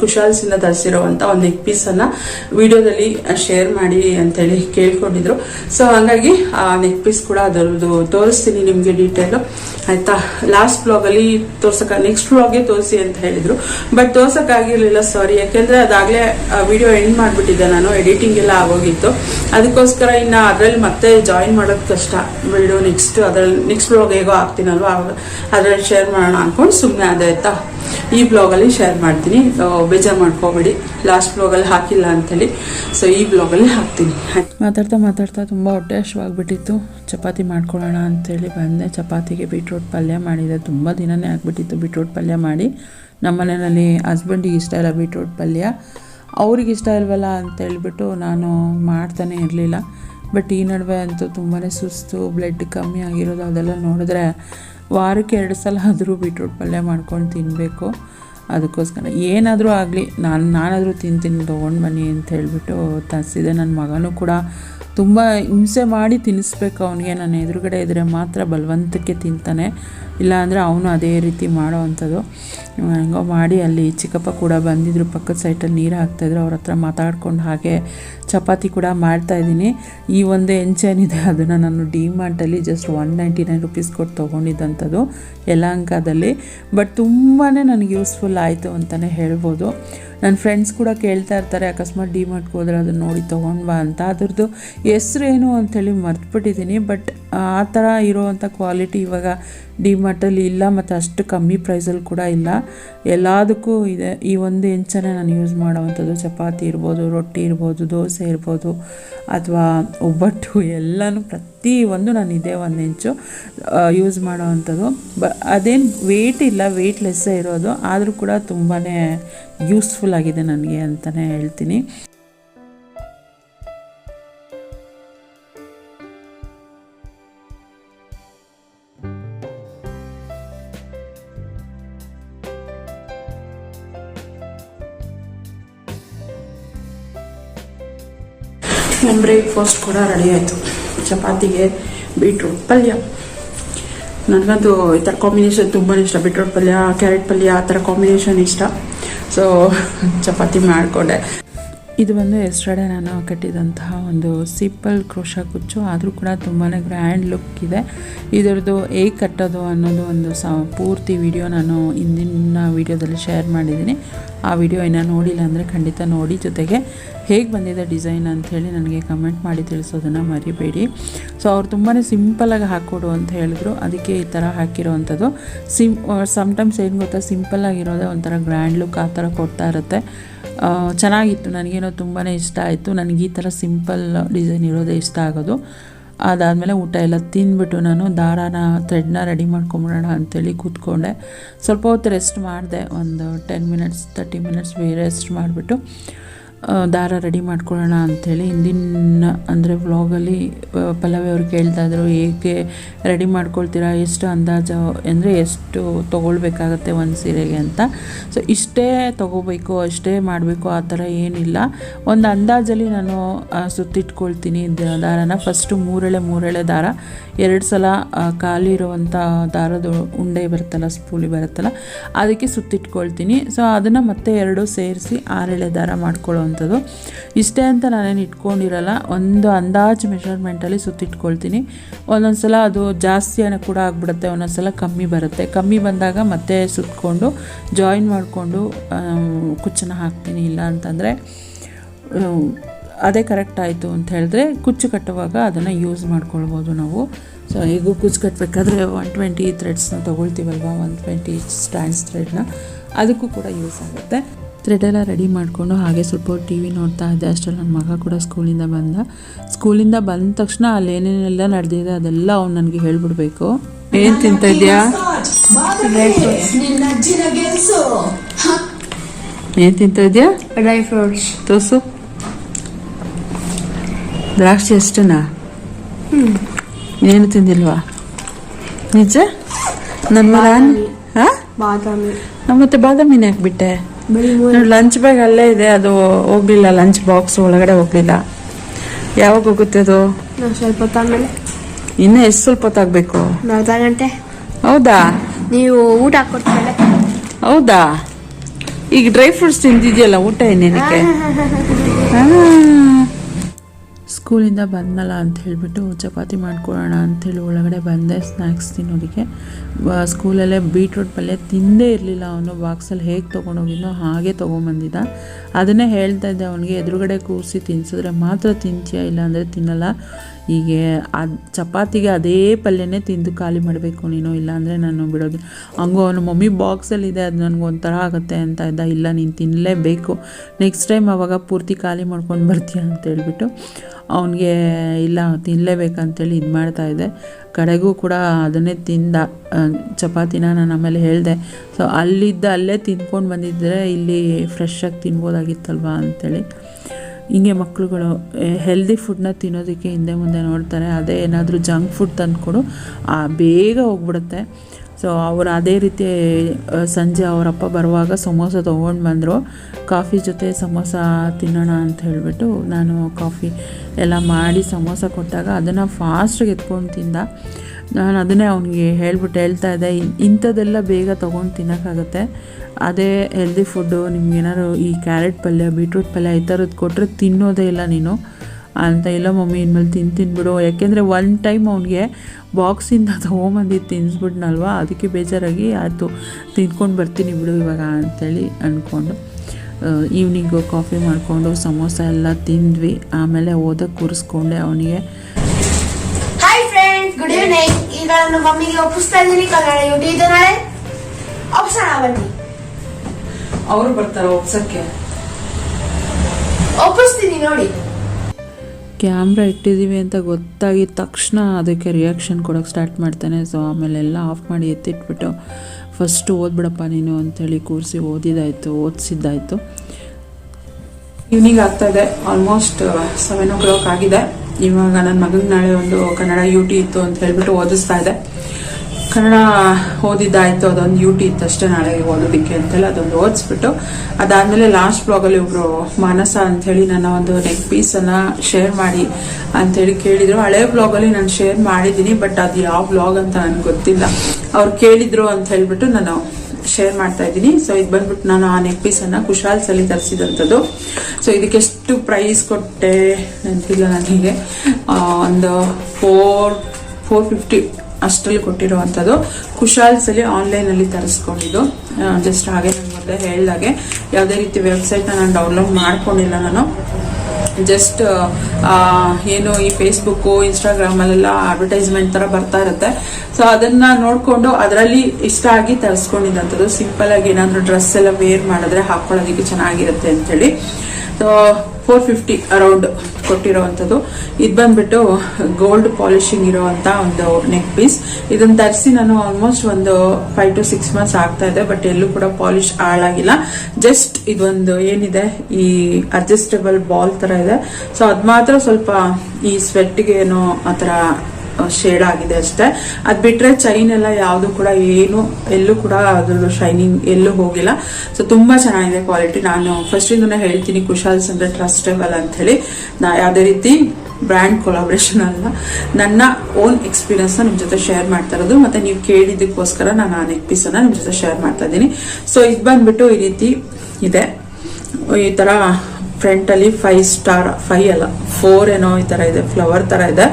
ಕುಶಾಲ್ಸಿಂದ ತರಿಸಿರುವಂತ ಒಂದು ನೆಕ್ ಪೀಸ್ ಅನ್ನ ವಿಡಿಯೋದಲ್ಲಿ ಶೇರ್ ಮಾಡಿ ಅಂತೇಳಿ ಕೇಳ್ಕೊಂಡಿದ್ರು. ಸೊ ಹಂಗಾಗಿ ಆ ನೆಕ್ ಪೀಸ್ ಕೂಡ ಅದರದು ತೋರಿಸ್ತೀನಿ ನಿಮ್ಗೆ ಡೀಟೇಲು ಆಯ್ತಾ? ಲಾಸ್ಟ್ ಬ್ಲಾಗ್ ಅಲ್ಲಿ ತೋರ್ಸಕ ನೆಕ್ಸ್ಟ್ ಬ್ಲಾಗ್ಗೆ ತೋರಿಸಿ ಅಂತ ಹೇಳಿದ್ರು. ಬಟ್ ತೋರ್ಸಕ್ ಆಗಿರ್ಲಿಲ್ಲ ಸಾರಿ ಯಾಕೆಂದ್ರೆ ಅದಾಗ್ಲೇ ವಿಡಿಯೋ ಎಂಡ್ ಮಾಡ್ಬಿಟ್ಟಿದ್ದೆ ನಾನು. ಎಡಿಟಿಂಗ್ ಎಲ್ಲ ಆಗೋಗಿತ್ತು. ಅದಕ್ಕೋಸ್ಕರ ಇನ್ನ ಅದ್ರಲ್ಲಿ ಮತ್ತೆ ಜಾಯಿನ್ ಮಾಡೋದು ಕಷ್ಟ. ವಿಡಿಯೋ ನೆಕ್ಸ್ಟ್ ಅದ್ರಲ್ಲಿ ನೆಕ್ಸ್ಟ್ ಬ್ಲಾಗ್ ಹೇಗೋ ಹಾಕ್ತೀನಲ್ವ ಅದರಲ್ಲಿ ಶೇರ್ ಮಾಡೋಣ ಅನ್ಕೊಂಡು ಸುಮ್ಮನೆ ಅದೇ ಆಯ್ತಾ? ಈ ಬ್ಲಾಗಲ್ಲಿ ಶೇರ್ ಮಾಡ್ತೀನಿ. ಬೇಜಾರು ಮಾಡ್ಕೋಬೇಡಿ. ಲಾಸ್ಟ್ ಬ್ಲಾಗಲ್ಲಿ ಹಾಕಿಲ್ಲ ಅಂತೇಳಿ. ಸೊ ಈ ಬ್ಲಾಗಲ್ಲಿ ಹಾಕ್ತೀನಿ. ಮಾತಾಡ್ತಾ ಮಾತಾಡ್ತಾ ತುಂಬ ಹೊಟ್ಟೆ ಹಶ್ವಾಗ್ಬಿಟ್ಟಿತ್ತು ಚಪಾತಿ ಮಾಡ್ಕೊಳ್ಳೋಣ ಅಂತೇಳಿ ಬಂದೆ. ಚಪಾತಿಗೆ ಬೀಟ್ರೂಟ್ ಪಲ್ಯ ಮಾಡಿದೆ. ತುಂಬ ದಿನನೇ ಆಗಿಬಿಟ್ಟಿತ್ತು ಬೀಟ್ರೂಟ್ ಪಲ್ಯ ಮಾಡಿ. ನಮ್ಮ ಮನೆಯಲ್ಲಿ ಹಸ್ಬೆಂಡಿಗೆ ಇಷ್ಟ ಇಲ್ಲ ಬೀಟ್ರೂಟ್ ಪಲ್ಯ. ಅವ್ರಿಗೆ ಇಷ್ಟ ಇಲ್ವಲ್ಲ ಅಂತ ಹೇಳ್ಬಿಟ್ಟು ನಾನು ಮಾಡ್ತಾನೆ ಇರಲಿಲ್ಲ. ಬಟ್ ಈ ನಡುವೆ ಅಂತೂ ತುಂಬಾ ಸುಸ್ತು ಬ್ಲಡ್ ಕಮ್ಮಿ ಆಗಿರೋದು, ಅದೆಲ್ಲ ನೋಡಿದ್ರೆ ವಾರಕ್ಕೆ ಎರಡು ಸಲ ಆದರೂ ಬೀಟ್ರೂಟ್ ಪಲ್ಯ ಮಾಡ್ಕೊಂಡು ತಿನ್ನಬೇಕು ಅದಕ್ಕೋಸ್ಕರ. ಏನಾದರೂ ಆಗಲಿ, ನಾನು, ನಾನಾದರೂ ತಿಂತೀನಿ, ತೊಗೊಂಡು ಬನ್ನಿ ಅಂತ ಹೇಳಿಬಿಟ್ಟು ತರಿಸಿದೆ. ನನ್ನ ಮಗನೂ ಕೂಡ ತುಂಬ ಹಿಂಸೆ ಮಾಡಿ ತಿನ್ನಿಸ್ಬೇಕು ಅವನಿಗೆ ನನ್ನ ಎದುರುಗಡೆ ಇದ್ದರೆ ಮಾತ್ರ ಬಲವಂತಕ್ಕೆ ತಿಂತಾನೆ. ಇಲ್ಲಾಂದರೆ ಅವನು ಅದೇ ರೀತಿ ಮಾಡೋ ಅಂಥದ್ದು. ಹೆಂಗೋ ಮಾಡಿ ಅಲ್ಲಿ ಚಿಕ್ಕಪ್ಪ ಕೂಡ ಬಂದಿದ್ರು. ಪಕ್ಕದ ಸೈಟಲ್ಲಿ ನೀರು ಹಾಕ್ತಾಯಿದ್ರು ಅವ್ರ ಹತ್ರ ಮಾತಾಡ್ಕೊಂಡು ಹಾಗೆ ಚಪಾತಿ ಕೂಡ ಮಾಡ್ತಾಯಿದ್ದೀನಿ ಈ ಒಂದು ಎಂಚೇನಿದೆ ಅದನ್ನು ನಾನು D ಮಾರ್ಟಲ್ಲಿ just one ninety nine rupees ಕೊಟ್ಟು ತೊಗೊಂಡಿದ್ದಂಥದ್ದು ಯಲಹಂಕದಲ್ಲಿ. ಬಟ್ ತುಂಬಾ ನನಗೆ ಯೂಸ್ಫುಲ್ ಆಯಿತು ಅಂತಲೇ ಹೇಳ್ಬೋದು. ನನ್ನ ಫ್ರೆಂಡ್ಸ್ ಕೂಡ ಕೇಳ್ತಾ ಇರ್ತಾರೆ, ಅಕಸ್ಮಾತ್ ಡಿ ಮಾರ್ಟ್ಗೆ ಹೋದ್ರೆ ಅದನ್ನು ನೋಡಿ ತೊಗೊಂಡ್ಬಾ ಅಂತ. ಅದ್ರದ್ದು ಹೆಸ್ರೇನು ಅಂಥೇಳಿ ಮರ್ತ್ಬಿಟ್ಟಿದ್ದೀನಿ ಬಟ್ ಆ ಥರ ಇರೋವಂಥ ಕ್ವಾಲಿಟಿ ಇವಾಗ ಡಿ ಮಾರ್ಟಲ್ಲಿ ಇಲ್ಲ, ಮತ್ತು ಅಷ್ಟು ಕಮ್ಮಿ ಪ್ರೈಸಲ್ಲಿ ಕೂಡ ಇಲ್ಲ. ಎಲ್ಲದಕ್ಕೂ ಇದೆ. ಈ ಒಂದು ಹೆಂಚನ್ನೇ ನಾನು ಯೂಸ್ ಮಾಡೋವಂಥದ್ದು ಚಪಾತಿ ಇರ್ಬೋದು, ರೊಟ್ಟಿ ಇರ್ಬೋದು, ದೋಸೆ ಇರ್ಬೋದು, ಅಥವಾ ಒಬ್ಬಟ್ಟು, ಎಲ್ಲನೂ ಪ್ರತಿ ಒಂದು ನಾನು ಇದೇ ಒಂದು ಹೆಂಚು ಯೂಸ್ ಮಾಡೋವಂಥದ್ದು. ಬ, ಅದೇನು ವೆಯ್ಟ್ ಇಲ್ಲ ವೆಯ್ಟ್ಲೆಸ್ಸೇ ಇರೋದು. ಆದರೂ ಕೂಡ ತುಂಬಾ ಯೂಸ್ಫುಲ್ ಆಗಿದೆ ನನಗೆ ಅಂತಲೇ ಹೇಳ್ತೀನಿ. ಬ್ರೇಕ್ಫಾಸ್ಟ್ ಕೂಡ ರೆಡಿ ಆಯಿತು. ಚಪಾತಿಗೆ ಬೀಟ್ರೂಟ್ ಪಲ್ಯ. ನನಗಂತೂ ಈ ಥರ ಕಾಂಬಿನೇಷನ್ ತುಂಬಾ ಇಷ್ಟ. ಬೀಟ್ರೂಟ್ ಪಲ್ಯ ಕ್ಯಾರೆಟ್ ಪಲ್ಯ, ಆ ಥರ ಕಾಂಬಿನೇಷನ್ ಇಷ್ಟ. ಸೊ ಚಪಾತಿ ಮಾಡಿಕೊಂಡೆ. ಇದು ಬಂದು ಎಸ್ಟ್ರಡೆ ನಾನು ಕಟ್ಟಿದಂತಹ ಒಂದು ಸಿಂಪಲ್ ಕ್ರೋಶ ಕುಚ್ಚು. ಆದರೂ ಕೂಡ ತುಂಬಾ ಗ್ರ್ಯಾಂಡ್ ಲುಕ್ ಇದೆ. ಇದರದ್ದು ಹೇಗೆ ಕಟ್ಟೋದು ಅನ್ನೋದು ಒಂದು ಸ, ಪೂರ್ತಿ ವಿಡಿಯೋ ನಾನು ಹಿಂದಿನ ವಿಡಿಯೋದಲ್ಲಿ ಶೇರ್ ಮಾಡಿದ್ದೀನಿ. ಆ ವಿಡಿಯೋ ಇನ್ನೂ ನೋಡಿಲ್ಲ ಅಂದರೆ ಖಂಡಿತ ನೋಡಿ. ಜೊತೆಗೆ ಹೇಗೆ ಬಂದಿದೆ ಡಿಸೈನ್ ಅಂಥೇಳಿ ನನಗೆ ಕಮೆಂಟ್ ಮಾಡಿ ತಿಳಿಸೋದನ್ನು ಮರಿಬೇಡಿ. ಸೊ ಅವ್ರು ತುಂಬಾ ಸಿಂಪಲಾಗಿ ಹಾಕ್ಕೊಡು ಅಂತ ಹೇಳಿದ್ರು. ಅದಕ್ಕೆ ಈ ಥರ ಹಾಕಿರೋವಂಥದ್ದು. ಸಿಂ ಸಮ್ಟೈಮ್ಸ್ ಏನು ಗೊತ್ತಾ ಸಿಂಪಲ್ಲಾಗಿರೋದೇ ಒಂಥರ ಗ್ರ್ಯಾಂಡ್ ಲುಕ್ ಆ ಥರ ಕೊಡ್ತಾ ಇರುತ್ತೆ. ಚೆನ್ನಾಗಿತ್ತು. ನನಗೇನೋ ತುಂಬಾ ಇಷ್ಟ ಆಯಿತು. ನನಗೆ ಈ ಥರ ಸಿಂಪಲ್ ಡಿಸೈನ್ ಇರೋದೇ ಇಷ್ಟ ಆಗೋದು. ಅದಾದಮೇಲೆ ಊಟ ಎಲ್ಲ ತಿಂದ್ಬಿಟ್ಟು ನಾನು ದಾರಾನ ಥ್ರೆಡ್ನ ರೆಡಿ ಮಾಡ್ಕೊಂಬಿಡೋಣ ಅಂಥೇಳಿ ಕೂತ್ಕೊಂಡೆ. ಸ್ವಲ್ಪ ಹೊತ್ತು ರೆಸ್ಟ್ ಮಾಡಿದೆ. ಒಂದು ten minutes thirty minutes rest ಮಾಡಿಬಿಟ್ಟು ದಾರ ರೆಡಿ ಮಾಡ್ಕೊಳ್ಳೋಣ ಅಂಥೇಳಿ ಹಿಂದಿನ, ಅಂದರೆ ವ್ಲಾಗಲ್ಲಿ ಪಲ್ಲವಿ ಅವ್ರು ಕೇಳ್ತಾಯಿದ್ರು ಹೇಗೆ ರೆಡಿ ಮಾಡ್ಕೊಳ್ತೀರಾ? ಎಷ್ಟು ಅಂದಾಜು ಅಂದರೆ ಎಷ್ಟು ತೊಗೊಳ್ಬೇಕಾಗತ್ತೆ ಒಂದು ಸೀರೆಗೆ ಅಂತ. ಸೊ ಇಷ್ಟೇ ತೊಗೋಬೇಕು, ಅಷ್ಟೇ ಮಾಡಬೇಕು, ಆ ಥರ ಏನಿಲ್ಲ. ಒಂದು ಅಂದಾಜಲ್ಲಿ ನಾನು ಸುತ್ತಿಟ್ಕೊಳ್ತೀನಿ ದಾರನ. ಫಸ್ಟು ಮೂರೆಳೆ ಮೂರೆಳೆ ದಾರ. ಎರಡು ಸಲ ಖಾಲಿ ಇರುವಂಥ ದಾರದ ಉಂಡೆ ಬರುತ್ತಲ್ಲ, ಸ್ಪೂಲಿ ಬರುತ್ತಲ್ಲ, ಅದಕ್ಕೆ ಸುತ್ತಿಟ್ಕೊಳ್ತೀನಿ. ಸೊ ಅದನ್ನು ಮತ್ತೆ ಎರಡು ಸೇರಿಸಿ ಆರೆಳೆ ದಾರ ಮಾಡ್ಕೊಳ್ಳೋವಂಥದ್ದು ಇಷ್ಟೇ ಅಂತ ನಾನೇನು ಇಟ್ಕೊಂಡಿರಲ್ಲ, ಒಂದು ಅಂದಾಜು ಮೆಷರ್ಮೆಂಟಲ್ಲಿ ಸುತ್ತಿಟ್ಕೊಳ್ತೀನಿ. ಒಂದೊಂದು ಸಲ ಅದು ಜಾಸ್ತಿ ಅನ್ನೋ ಕೂಡ ಆಗಿಬಿಡುತ್ತೆ ಒಂದೊಂದು ಸಲ ಕಮ್ಮಿ ಬರುತ್ತೆ. ಕಮ್ಮಿ ಬಂದಾಗ ಮತ್ತೆ ಸುತ್ತಕೊಂಡು ಜಾಯಿನ್ ಮಾಡಿಕೊಂಡು ಕುಚ್ಚನ್ನು ಹಾಕ್ತೀನಿ, ಇಲ್ಲ ಅಂತಂದರೆ ಅದೇ ಕರೆಕ್ಟ್ ಆಯಿತು ಅಂತ ಹೇಳಿದ್ರೆ ಕುಚ್ಚು ಕಟ್ಟುವಾಗ ಅದನ್ನು ಯೂಸ್ ಮಾಡ್ಕೊಳ್ಬೋದು ನಾವು. ಸೊ ಈಗ ಕುಚ್ಚು ಕಟ್ಟಬೇಕಾದ್ರೆ ಒನ್ ಟ್ವೆಂಟಿ ಥ್ರೆಡ್ಸ್ನ ತೊಗೊಳ್ತೀವಲ್ವ? ಒನ್ ಟ್ವೆಂಟಿ ಸ್ಟ್ಯಾಂಡ್ಸ್ ಥ್ರೆಡ್ನ ಅದಕ್ಕೂ ಕೂಡ ಯೂಸ್ ಆಗುತ್ತೆ. ಥ್ರೆಡ್ ಎಲ್ಲ ರೆಡಿ ಮಾಡಿಕೊಂಡು ಹಾಗೆ ಸ್ವಲ್ಪ ಟಿ ವಿ ನೋಡ್ತಾ ಇದ್ದೆ. ಅಷ್ಟರಲ್ಲಿ ನನ್ನ ಮಗ ಕೂಡ ಸ್ಕೂಲಿಂದ ಬಂದ. ಸ್ಕೂಲಿಂದ ಬಂದ ತಕ್ಷಣ ಅಲ್ಲಿ ಏನೇನೆಲ್ಲ ನಡೆದಿದೆ ಅದೆಲ್ಲ ಅವ್ನು ನನಗೆ ಹೇಳ್ಬಿಡ್ಬೇಕು. ಏನು ತಿಂತ ಇದೆಯಾ? ಏನು ತಿಂತ ಇದೆಯಾ? ಡ್ರೈ ಫ್ರೂಟ್ಸ್ ತೋಸು ದ್ರಾಕ್ಷಿ ಅಷ್ಟೇನಾ? ಏನು ತಿಂದಿಲ್ವಾ? ನಿಜ? ನನ್ನ ಮಗ ಹಾಂ? ಬಾದಾಮಿ. ಮತ್ತೆ ಬಾದಾಮಿನ ಹಾಕ್ಬಿಟ್ಟೆ ಲಂಚ್ ಬ್ಯಾಗ್ ಅಲ್ಲೇ ಇದೆ ಅದು ಹೋಗ್ಲಿಲ್ಲ ಲಂಚ್ ಬಾಕ್ಸ್ ಒಳಗಡೆ ಹೋಗ್ಲಿಲ್ಲ. ಯಾವಾಗ ಹೋಗುತ್ತೆ ಅದು? ಸ್ವಲ್ಪ ಇನ್ನೂ ಎಷ್ಟು ಸ್ವಲ್ಪ ಹೊತ್ತಾಗಬೇಕು ಅರ್ಧ ಗಂಟೆ. ಹೌದಾ? ನೀವು ಊಟ ಹಾಕೊಡ್ತೀರಲ್ಲ ಹೌದಾ? ಈಗ ಡ್ರೈ ಫ್ರೂಟ್ಸ್ ತಿಂದಿದ್ಯಲ್ಲ ಊಟ ಏನೇನಕ್ಕೆ ಸ್ಕೂಲಿಂದ ಬಂದಲ್ಲ ಅಂತ ಹೇಳಿಬಿಟ್ಟು ಚಪಾತಿ ಮಾಡ್ಕೊಳ್ಳೋಣ ಅಂಥೇಳಿ ಒಳಗಡೆ ಬಂದೆ ಸ್ನ್ಯಾಕ್ಸ್ ತಿನ್ನೋದಕ್ಕೆ. ಸ್ಕೂಲಲ್ಲೇ ಬೀಟ್ರೂಟ್ ಪಲ್ಯ ತಿಂದೇ ಇರಲಿಲ್ಲ ಅವನು. ಬಾಕ್ಸಲ್ಲಿ ಹೇಗೆ ತೊಗೊಂಡೋಗಿದ್ನೋ ಹಾಗೆ ತೊಗೊಂಬಂದಿದ್ದ. ಅದನ್ನೇ ಹೇಳ್ತಾ ಇದ್ದೆ ಅವನಿಗೆ, ಎದುರುಗಡೆ ಕೂರಿಸಿ ತಿನ್ಸಿದ್ರೆ ಮಾತ್ರ ತಿಂತೀಯ ಇಲ್ಲ ಅಂದರೆ ತಿನ್ನಲ್ಲ. ಹೀಗೆ ಅದು ಚಪಾತಿಗೆ ಅದೇ ಪಲ್ಯನೇ ತಿಂದು ಖಾಲಿ ಮಾಡಬೇಕು ನೀನು ಇಲ್ಲಾಂದರೆ ನಾನು ಬಿಡೋದು. ಹಂಗೂ ಅವನು ಮಮ್ಮಿ ಬಾಕ್ಸಲ್ಲಿದೆ ಅದು ನನಗೆ ಒಂಥರ ಆಗುತ್ತೆ ಅಂತ ಇದ್ದ. ಇಲ್ಲ, ನೀನು ತಿನ್ನಲೇಬೇಕು ನೆಕ್ಸ್ಟ್ ಟೈಮ್ ಅವಾಗ ಪೂರ್ತಿ ಖಾಲಿ ಮಾಡ್ಕೊಂಡು ಬರ್ತೀಯ ಅಂತ ಹೇಳ್ಬಿಟ್ಟು ಅವನಿಗೆ, ಇಲ್ಲ ತಿನ್ನಲೇಬೇಕಂತೇಳಿ ಇದು ಮಾಡ್ತಾಯಿದ್ದೆ ಕಡೆಗೂ ಕೂಡ ಅದನ್ನೇ ತಿಂದ ಚಪಾತಿನ ನಾನು ಆಮೇಲೆ ಹೇಳಿದೆ. ಸೊ ಅಲ್ಲಿದ್ದ ಅಲ್ಲೇ ತಿಂದ್ಕೊಂಡು ಬಂದಿದ್ದರೆ ಇಲ್ಲಿ ಫ್ರೆಶ್ ಆಗಿ ತಿನ್ಬೋದಾಗಿತ್ತಲ್ವಾ ಅಂಥೇಳಿ ಹಿಂಗೆ ಮಕ್ಕಳುಗಳು ಹೆಲ್ದಿ ಫುಡ್ನ ತಿನ್ನೋದಕ್ಕೆ ಹಿಂದೆ ಮುಂದೆ ನೋಡ್ತಾರೆ, ಅದೇ ಏನಾದರೂ ಜಂಕ್ ಫುಡ್ ತಂದುಕೊಡು ಬೇಗ ಹೋಗ್ಬಿಡುತ್ತೆ. ಸೊ ಅವರು ಅದೇ ರೀತಿ ಸಂಜೆ ಅವರಪ್ಪ ಬರುವಾಗ ಸಮೋಸ ತೊಗೊಂಡು ಬಂದರು. ಕಾಫಿ ಜೊತೆ ಸಮೋಸ ತಿನ್ನೋಣ ಅಂತ ಹೇಳಿಬಿಟ್ಟು ನಾನು ಕಾಫಿ ಎಲ್ಲ ಮಾಡಿ ಸಮೋಸ ಕೊಟ್ಟಾಗ ಅದನ್ನು ಫಾಸ್ಟಾಗಿ ಎತ್ಕೊಂಡು ತಿಂದ. ನಾನು ಅದನ್ನೇ ಅವನಿಗೆ ಹೇಳ್ಬಿಟ್ಟು ಹೇಳ್ತಾ ಇದ್ದೆ. ಇಂಥದ್ದೆಲ್ಲ ಬೇಗ ತೊಗೊಂಡು ತಿನ್ನೋಕ್ಕಾಗುತ್ತೆ. ಅದೇ ಹೆಲ್ದಿ ಫುಡ್ಡು ನಿಮ್ಗೇನಾದ್ರು ಈ ಕ್ಯಾರೆಟ್ ಪಲ್ಯ ಬೀಟ್ರೂಟ್ ಪಲ್ಯ ಈ ಥರದ್ದು ಕೊಟ್ಟರೆ ತಿನ್ನೋದೇ ಇಲ್ಲ ನೀನು. ಅಂತ ಇಲ್ಲ ಮಮ್ಮಿ ಇನ್ಮೇಲೆ ತಿನ್ ತಿನ್ಬಿಡು ಯಾಕೆಂದರೆ ಒನ್ ಟೈಮ್ ಅವನಿಗೆ ಬಾಕ್ಸಿಂದ ತೊಗೊಂಬಂದಿದ್ದು ತಿನ್ನಿಸ್ಬಿಟ್ನಲ್ವ ಅದಕ್ಕೆ ಬೇಜಾರಾಗಿ ಆಯಿತು ತಿನ್ಕೊಂಡು ಬರ್ತೀನಿ ಬಿಡು ಇವಾಗ ಅಂಥೇಳಿ ಅಂದ್ಕೊಂಡು ಈವ್ನಿಂಗು ಕಾಫಿ ಮಾಡಿಕೊಂಡು, ಸಮೋಸ ಎಲ್ಲ ತಿಂದ್ವಿ. ಆಮೇಲೆ ಓದಕ್ಕೆ ಕೂರಿಸ್ಕೊಂಡೆ ಅವನಿಗೆ. ಗುಡ್ ಈವ್ನಿಂಗ್ ಈಗ ನನ್ನ ಮಮ್ಮಿಗೆ ಒಪ್ಪಿಸ್ತಾ ಇದ್ದೀನಿ ಕನ್ನಡ ಯೂಟಿ ಇದೆ ನಾಳೆ ಒಪ್ಸೋಣ ಬನ್ನಿ. ಅವರು ಬರ್ತಾರೆ ಒಪ್ಸಕ್ಕೆ. ಒಪ್ಪಿಸ್ತೀನಿ ನೋಡಿ. ಕ್ಯಾಮ್ರಾ ಇಟ್ಟಿದ್ದೀವಿ ಅಂತ ಗೊತ್ತಾಗಿದ ತಕ್ಷಣ ಅದಕ್ಕೆ ರಿಯಾಕ್ಷನ್ ಕೊಡೋಕ್ಕೆ ಸ್ಟಾರ್ಟ್ ಮಾಡ್ತಾನೆ. ಸೊ ಆಮೇಲೆ ಎಲ್ಲ ಆಫ್ ಮಾಡಿ ಎತ್ತಿಟ್ಬಿಟ್ಟು ಫಸ್ಟು ಓದ್ಬಿಡಪ್ಪ ನೀನು ಅಂಥೇಳಿ ಕೂರಿಸಿ ಓದಿದಾಯಿತು ಓದಿಸಿದ್ದಾಯಿತು. ಈವ್ನಿಂಗ್ ಆಗ್ತಾ ಇದೆ. ಆಲ್ಮೋಸ್ಟ್ ಸೆವೆನ್ ಓ ಕ್ಲಾಕ್ ಆಗಿದೆ. ಇವಾಗ ನನ್ನ ಮಗನಿಗೆ ನಾಳೆ ಒಂದು ಕನ್ನಡ ಯು ಟಿ ಇತ್ತು ಅಂತ ಹೇಳ್ಬಿಟ್ಟು ಓದಿಸ್ತಾ ಇದೆ. ಕನ್ನಡ ಓದಿದ್ದಾಯ್ತು, ಅದೊಂದು ಯು ಟಿ ಇತ್ತು ಅಷ್ಟೇ ನಾಳೆ ಓದೋದಕ್ಕೆ ಅಂತೆಲ್ಲ ಅದೊಂದು ಓದಿಸ್ಬಿಟ್ಟು, ಅದಾದಮೇಲೆ ಲಾಸ್ಟ್ ಬ್ಲಾಗಲ್ಲಿ ಒಬ್ರು ಮಾನಸ ಅಂತ ಹೇಳಿ ನನ್ನ ಒಂದು ನೆಕ್ ಪೀಸನ್ನು ಶೇರ್ ಮಾಡಿ ಅಂತೇಳಿ ಕೇಳಿದರು. ಹಳೆ ಬ್ಲಾಗಲ್ಲಿ ನಾನು ಶೇರ್ ಮಾಡಿದ್ದೀನಿ ಬಟ್ ಅದು ಯಾವ ಬ್ಲಾಗ್ ಅಂತ ನನಗೆ ಗೊತ್ತಿಲ್ಲ. ಅವ್ರು ಕೇಳಿದ್ರು ಅಂತ ಹೇಳಿಬಿಟ್ಟು ನಾನು ಶೇರ್ ಮಾಡ್ತಾ ಇದ್ದೀನಿ. ಸೊ ಇದು ಬಂದ್ಬಿಟ್ಟು ನಾನು ಆ ನೆಕ್ ಪೀಸನ್ನು ಕುಶಾಲ್ಸಲ್ಲಿ ತರಿಸಿದಂಥದ್ದು. ಸೊ ಇದಕ್ಕೆ ಎಷ್ಟು ಪ್ರೈಸ್ ಕೊಟ್ಟೆ ನೆನಪಿಲ್ಲ ನನಗೆ. ಒಂದು ಫೋರ್ ಫೋರ್ ಫಿಫ್ಟಿ ಅಷ್ಟರಲ್ಲಿ ಕೊಟ್ಟಿರುವಂಥದ್ದು. ಕುಶಾಲ್ಸಲ್ಲಿ ಆನ್ಲೈನಲ್ಲಿ ತರಿಸ್ಕೊಂಡಿದ್ದು. ಜಸ್ಟ್ ಹಾಗೆ ನಾನು ಮೊದಲೇ ಹೇಳ್ದಾಗೆ. ಯಾವುದೇ ರೀತಿ ವೆಬ್ಸೈಟ್ನ ನಾನು ಡೌನ್ಲೋಡ್ ಮಾಡ್ಕೊಂಡಿಲ್ಲ ನಾನು. ಜಸ್ಟ್ ಏನು ಈ ಫೇಸ್ಬುಕ್ಕು ಇನ್ಸ್ಟಾಗ್ರಾಮಲ್ಲೆಲ್ಲ ಅಡ್ವರ್ಟೈಸ್ಮೆಂಟ್ ಥರ ಬರ್ತಾ ಇರುತ್ತೆ. ಸೊ ಅದನ್ನ ನೋಡಿಕೊಂಡು ಅದರಲ್ಲಿ ಇಷ್ಟ ಆಗಿ ತರಿಸ್ಕೊಂಡಿದ್ದಂಥದ್ದು. ಸಿಂಪಲ್ ಆಗಿ ಏನಾದರೂ ಡ್ರೆಸ್ ಎಲ್ಲ ವೇರ್ ಮಾಡಿದ್ರೆ ಹಾಕೊಳ್ಳೋದಕ್ಕೆ ಚೆನ್ನಾಗಿರುತ್ತೆ ಅಂತೇಳಿ. ಸೊ ಫೋರ್ ಫಿಫ್ಟಿ ಅರೌಂಡ್ ಕೊಟ್ಟಿರೋವಂಥದ್ದು. ಇದು ಬಂದ್ಬಿಟ್ಟು ಗೋಲ್ಡ್ ಪಾಲಿಶಿಂಗ್ ಇರೋವಂಥ ಒಂದು ನೆಕ್ ಪೀಸ್ ಇದನ್ನ ತರಿಸಿ ನಾನು ಆಲ್ಮೋಸ್ಟ್ ಒಂದು ಫೈವ್ ಟು ಸಿಕ್ಸ್ ಮಂತ್ಸ್ ಆಗ್ತಾ ಇದೆ ಬಟ್ ಎಲ್ಲೂ ಕೂಡ ಪಾಲಿಶ್ ಹಾಳಾಗಿಲ್ಲ. ಜಸ್ಟ್ ಇದೊಂದು ಏನಿದೆ, ಈ ಅಡ್ಜಸ್ಟಬಲ್ ಬಾಲ್ ತರ ಇದೆ. ಸೊ ಅದ್ ಮಾತ್ರ ಸ್ವಲ್ಪ ಈ ಸ್ವೆಟ್ಗೆ ಏನೋ ಆ ಥರ ಶೇಡ್ ಆಗಿದೆ ಅಷ್ಟೇ. ಅದ್ ಬಿಟ್ರೆ ಚೈನ್ ಎಲ್ಲ ಯಾವುದು ಕೂಡ ಏನು, ಎಲ್ಲೂ ಕೂಡ ಅದ್ರದ್ದು ಶೈನಿಂಗ್ ಎಲ್ಲೂ ಹೋಗಿಲ್ಲ. ಸೊ ತುಂಬಾ ಚೆನ್ನಾಗಿದೆ ಕ್ವಾಲಿಟಿ ನಾನು ಫಸ್ಟ್ ಇಂದನೇ ಹೇಳ್ತೀನಿ ಕುಶಾಲ್ಸ್ ಅಂದ್ರೆ ಟ್ರಸ್ಟೇಬಲ್ ಅಂತ ಹೇಳಿ ನಾ ಯಾವುದೇ ರೀತಿ ಬ್ರ್ಯಾಂಡ್ ಕೊಲಾಬ್ರೇಷನ್ ಅಲ್ಲ. ನನ್ನ ಓನ್ ಎಕ್ಸ್ಪೀರಿಯನ್ಸ್ ನಿಮ್ ಜೊತೆ ಶೇರ್ ಮಾಡ್ತಾ ಇರೋದು. ಮತ್ತೆ ನೀವು ಕೇಳಿದ್ದಕ್ಕೋಸ್ಕರ ನಾನು ಆ ನೆಕ್ ಪೀಸ್ ಅನ್ನ ನಿಮ್ ಜೊತೆ ಶೇರ್ ಮಾಡ್ತಾ ಇದ್ದೀನಿ. ಸೊ ಇದು ಬಂದ್ಬಿಟ್ಟು ಈ ರೀತಿ ಇದೆ. ಈ ತರ ಫ್ರಂಟ್ ಅಲ್ಲಿ ಫೈವ್ ಸ್ಟಾರ್ ಫೈವ್ ಅಲ್ಲ ಫೋರ್ ಏನೋ ಈ ತರ ಇದೆ ಫ್ಲವರ್ ತರ ಇದೆ.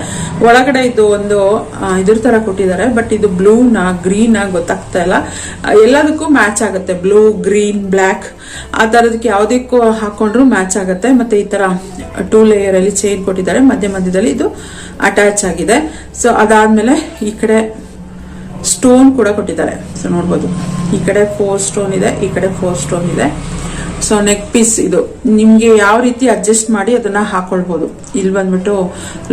ಒಳಗಡೆ ಇದು ಒಂದು ಇದ್ರ ತರ ಕೊಟ್ಟಿದ್ದಾರೆ ಬಟ್ ಇದು ಬ್ಲೂ ನಾ ಗ್ರೀನ್ ಗೊತ್ತಾಗ್ತಾ ಇಲ್ಲ. ಎಲ್ಲದಕ್ಕೂ ಮ್ಯಾಚ್ ಆಗುತ್ತೆ ಬ್ಲೂ ಗ್ರೀನ್ ಬ್ಲ್ಯಾಕ್ ಆ ತರದಕ್ಕೆ ಯಾವ್ದಕ್ಕೂ ಹಾಕೊಂಡ್ರು ಮ್ಯಾಚ್ ಆಗುತ್ತೆ. ಮತ್ತೆ ಈ ತರ ಟೂ ಲೇಯರ್ ಅಲ್ಲಿ ಚೈನ್ ಕೊಟ್ಟಿದ್ದಾರೆ, ಮಧ್ಯ ಮಧ್ಯದಲ್ಲಿ ಇದು ಅಟ್ಯಾಚ್ ಆಗಿದೆ. ಸೊ ಅದಾದ್ಮೇಲೆ ಈ ಕಡೆ ಸ್ಟೋನ್ ಕೂಡ ಕೊಟ್ಟಿದ್ದಾರೆ. ಸೊ ನೋಡ್ಬೋದು. ಈ ಕಡೆ ಫೋರ್ ಸ್ಟೋನ್ ಇದೆ, ಈ ಕಡೆ ಫೋರ್ ಸ್ಟೋನ್ ಇದೆ. ಸೊ ನೆಕ್ ಪೀಸ್ ಇದು. ನಿಮ್ಗೆ ಯಾವ ರೀತಿ ಅಡ್ಜಸ್ಟ್ ಮಾಡಿ ಅದನ್ನ ಹಾಕೊಳ್ಬಹುದು ಇಲ್ಲಿ ಬಂದ್ಬಿಟ್ಟು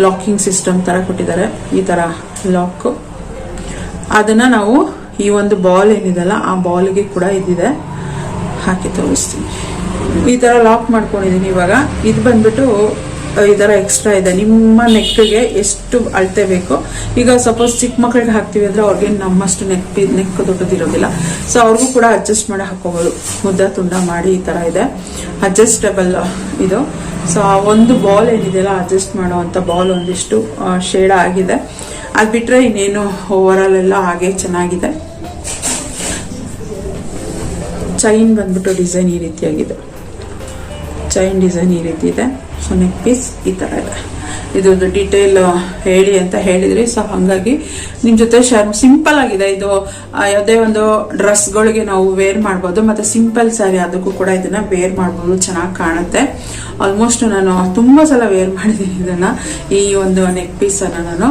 ಲಾಕಿಂಗ್ ಸಿಸ್ಟಮ್ ತರ ಕೊಟ್ಟಿದ್ದಾರೆ. ಈ ತರ ಲಾಕ್ ಅದನ್ನ ನಾವು ಈ ಒಂದು ಬಾಲ್ ಏನಿದೆಲ್ಲ ಆ ಬಾಲ್ಗೆ ಕೂಡ ಇದಿದೆ. ಹಾಕಿ ತೋರಿಸ್ತೀನಿ. ಈ ತರ ಲಾಕ್ ಮಾಡ್ಕೊಂಡಿದೀನಿ ಇವಾಗ. ಇದು ಬಂದ್ಬಿಟ್ಟು ಈ ಥರ ಎಕ್ಸ್ಟ್ರಾ ಇದೆ. ನಿಮ್ಮ ನೆಕ್ಗೆ ಎಷ್ಟು ಅಳತೆ ಬೇಕು, ಈಗ ಸಪೋಸ್ ಚಿಕ್ಕ ಮಕ್ಕಳಿಗೆ ಹಾಕ್ತೀವಿ ಅಂದ್ರೆ ಅವ್ರಿಗೆ ನಮ್ಮಷ್ಟು ನೆಕ್ ನೆಕ್ ದೊಡ್ಡದಿರೋದಿಲ್ಲ. ಸೊ ಅವ್ರಿಗೂ ಕೂಡ ಅಡ್ಜಸ್ಟ್ ಮಾಡಿ ಹಾಕೋಬಹುದು ಮುದ್ದ, ತುಂಡ ಮಾಡಿ ಈ ತರ ಇದೆ. ಅಡ್ಜಸ್ಟಬಲ್ ಇದು. ಸೊ ಆ ಒಂದು ಬಾಲ್ ಏನಿದೆಯಲ್ಲ ಅಡ್ಜಸ್ಟ್ ಮಾಡುವಂತ ಬಾಲ್ ಒಂದಿಷ್ಟು ಶೇಡ್ ಆಗಿದೆ. ಅದ್ ಬಿಟ್ರೆ ಇನ್ನೇನು ಓವರ್ ಆಲ್ ಎಲ್ಲ ಹಾಗೆ ಚೆನ್ನಾಗಿದೆ. ಚೈನ್ ಬಂದ್ಬಿಟ್ಟು ಡಿಸೈನ್ ಈ ರೀತಿಯಾಗಿದೆ. ಚೈನ್ ಡಿಸೈನ್ ಈ ರೀತಿ ಇದೆ. ಸೊ ನೆಕ್ ಪೀಸ್ ಈ ತರ ಇದೆ ಇದೊಂದು ಡೀಟೇಲ್ ಹೇಳಿ ಅಂತ ಹೇಳಿದ್ರಿ ಸೊ ಹಾಗಾಗಿ ನಿಮ್ ಜೊತೆ ಶೇರ್ ಸಿಂಪಲ್ ಆಗಿದೆ. ಇದು ಯಾವುದೇ ಒಂದು ಡ್ರೆಸ್ಗಳಿಗೆ ನಾವು ವೇರ್ ಮಾಡ್ಬೋದು, ಮತ್ತೆ ಸಿಂಪಲ್ ಸ್ಯಾರಿ ಅದಕ್ಕೂ ಕೂಡ ಇದನ್ನ ವೇರ್ ಮಾಡ್ಬೋದು, ಚೆನ್ನಾಗಿ ಕಾಣುತ್ತೆ. ಆಲ್ಮೋಸ್ಟ್ ನಾನು ತುಂಬಾ ಸಲ ವೇರ್ ಮಾಡಿದ್ದೀನಿ ಇದನ್ನ, ಈ ಒಂದು ನೆಕ್ ಪೀಸ್ ಅನ್ನ ನಾನು.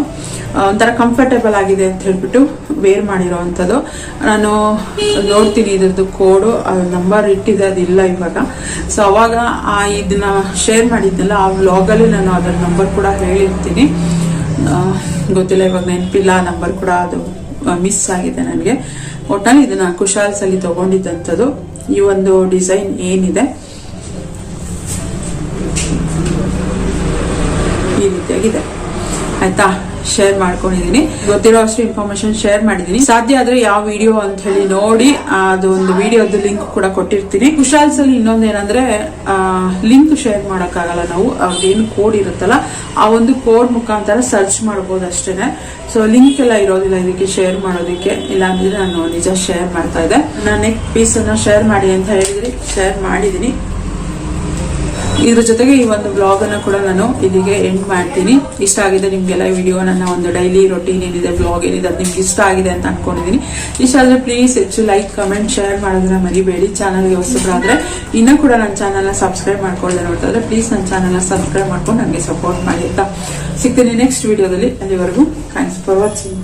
ಒಂಥರ ಕಂಫರ್ಟೇಬಲ್ ಆಗಿದೆ ಅಂತ ಹೇಳ್ಬಿಟ್ಟು ವೇರ್ ಮಾಡಿರೋವಂಥದ್ದು. ನಾನು ನೋಡ್ತೀನಿ ಇದರದ್ದು ಕೋಡು ನಂಬರ್ ಇಟ್ಟಿದೆ, ಅದಿಲ್ಲ ಇವಾಗ. ಸೊ ಅವಾಗ ಇದನ್ನ ಶೇರ್ ಮಾಡಿದ್ನಲ್ಲ ಆ ವ್ಲಾಗಲ್ಲಿ ನಾನು ಅದರ ನಂಬರ್ ಕೂಡ ಹೇಳಿರ್ತೀನಿ. ಗೊತ್ತಿಲ್ಲ, ಇವಾಗ ನೆನಪಿಲ್ಲ ನಂಬರ್ ಕೂಡ ಅದು ಮಿಸ್ ಆಗಿದೆ ನನಗೆ. ಒಟ್ನಲ್ಲಿ ಇದನ್ನ ಕುಶಾಲ್ಸ್ ಅಲ್ಲಿ ತಗೊಂಡಿದ್ದಂಥದ್ದು. ಈ ಒಂದು ಡಿಸೈನ್ ಏನಿದೆ? ಈ ರೀತಿಯಾಗಿದೆ. ಆಯ್ತಾ? ಶೇರ್ ಮಾಡ್ಕೊಂಡಿದೀನಿ. ಗೊತ್ತಿರೋ ಅಷ್ಟು ಇನ್ಫಾರ್ಮೇಶನ್ ಶೇರ್ ಮಾಡಿದೀನಿ. ಸಾಧ್ಯ ಆದ್ರೆ ಯಾವ ವಿಡಿಯೋ ಅಂತ ಹೇಳಿ ನೋಡಿ, ಅದು ಒಂದು ವಿಡಿಯೋದ ಲಿಂಕ್ ಕೂಡ ಕೊಟ್ಟಿರ್ತೀನಿ. ಕುಶಾಲ್ಸ್ ಅಲ್ಲಿ ಇನ್ನೊಂದೇನಂದ್ರೆ ಲಿಂಕ್ ಶೇರ್ ಮಾಡೋಕ್ಕಾಗಲ್ಲ ನಾವು. ಅದೇನು ಕೋಡ್ ಇರುತ್ತಲ್ಲ, ಆ ಒಂದು ಕೋಡ್ ಮುಖಾಂತರ ಸರ್ಚ್ ಮಾಡ್ಬೋದು ಅಷ್ಟೇನೆ. ಸೊ ಲಿಂಕ್ ಎಲ್ಲ ಇರೋದಿಲ್ಲ ಇದಕ್ಕೆ ಶೇರ್ ಮಾಡೋದಕ್ಕೆ. ಇಲ್ಲ ಅಂದ್ರೆ ನಾನು ನಿಜ ಶೇರ್ ಮಾಡ್ತಾ ಇದ್ದೆ. ನಾನು ನೆಕ್ ಪೀಸ್ ಅನ್ನ ಶೇರ್ ಮಾಡಿ ಅಂತ ಹೇಳಿದ್ರಿ. ಶೇರ್ ಮಾಡಿದೀನಿ. ಇದ್ರ ಜೊತೆಗೆ ಈ ಒಂದು ಬ್ಲಾಗ್ ಅನ್ನು ಕೂಡ ನಾನು ಇಲ್ಲಿಗೆ ಎಂಡ್ ಮಾಡ್ತೀನಿ. ಇಷ್ಟ ಆಗಿದೆ ನಿಮ್ಗೆಲ್ಲ ವಿಡಿಯೋ ನನ್ನ ಒಂದು ಡೈಲಿ ರೊಟೀನ್ ಏನಿದೆ ಬ್ಲಾಗ್ ಏನಿದೆ ಅದು ನಿಮ್ಗೆ ಇಷ್ಟ ಆಗಿದೆ ಅಂತ ಅನ್ಕೊಂಡಿದೀನಿ. ಇಷ್ಟ ಆದ್ರೆ ಪ್ಲೀಸ್ ಹೆಚ್ಚು ಲೈಕ್ ಕಮೆಂಟ್ ಶೇರ್ ಮಾಡೋದನ್ನ ಮರಿಬೇಡಿ. ಚಾನಲ್ಗೆ ಹೊಸಬ್ರಾದ್ರೆ ಇನ್ನೂ ಕೂಡ ನನ್ನ ಚಾನಲ್ನ ಸಬ್ಸ್ಕ್ರೈಬ್ ಮಾಡ್ಕೊಳ್ಳದೆ ನೋಡ್ತಾ ಪ್ಲೀಸ್ ನನ್ನ ಚಾನಲ್ನ ಸಬ್ಸ್ಕ್ರೈಬ್ ಮಾಡ್ಕೊಂಡು ನನಗೆ ಸಪೋರ್ಟ್ ಮಾಡಿ ಅಂತ ಸಿಗ್ತೀನಿ ನೆಕ್ಸ್ಟ್ ವಿಡಿಯೋದಲ್ಲಿ ಅಲ್ಲಿವರೆಗೂ ಥ್ಯಾಂಕ್ಸ್ ಫಾರ್ ವಾಚಿಂಗ್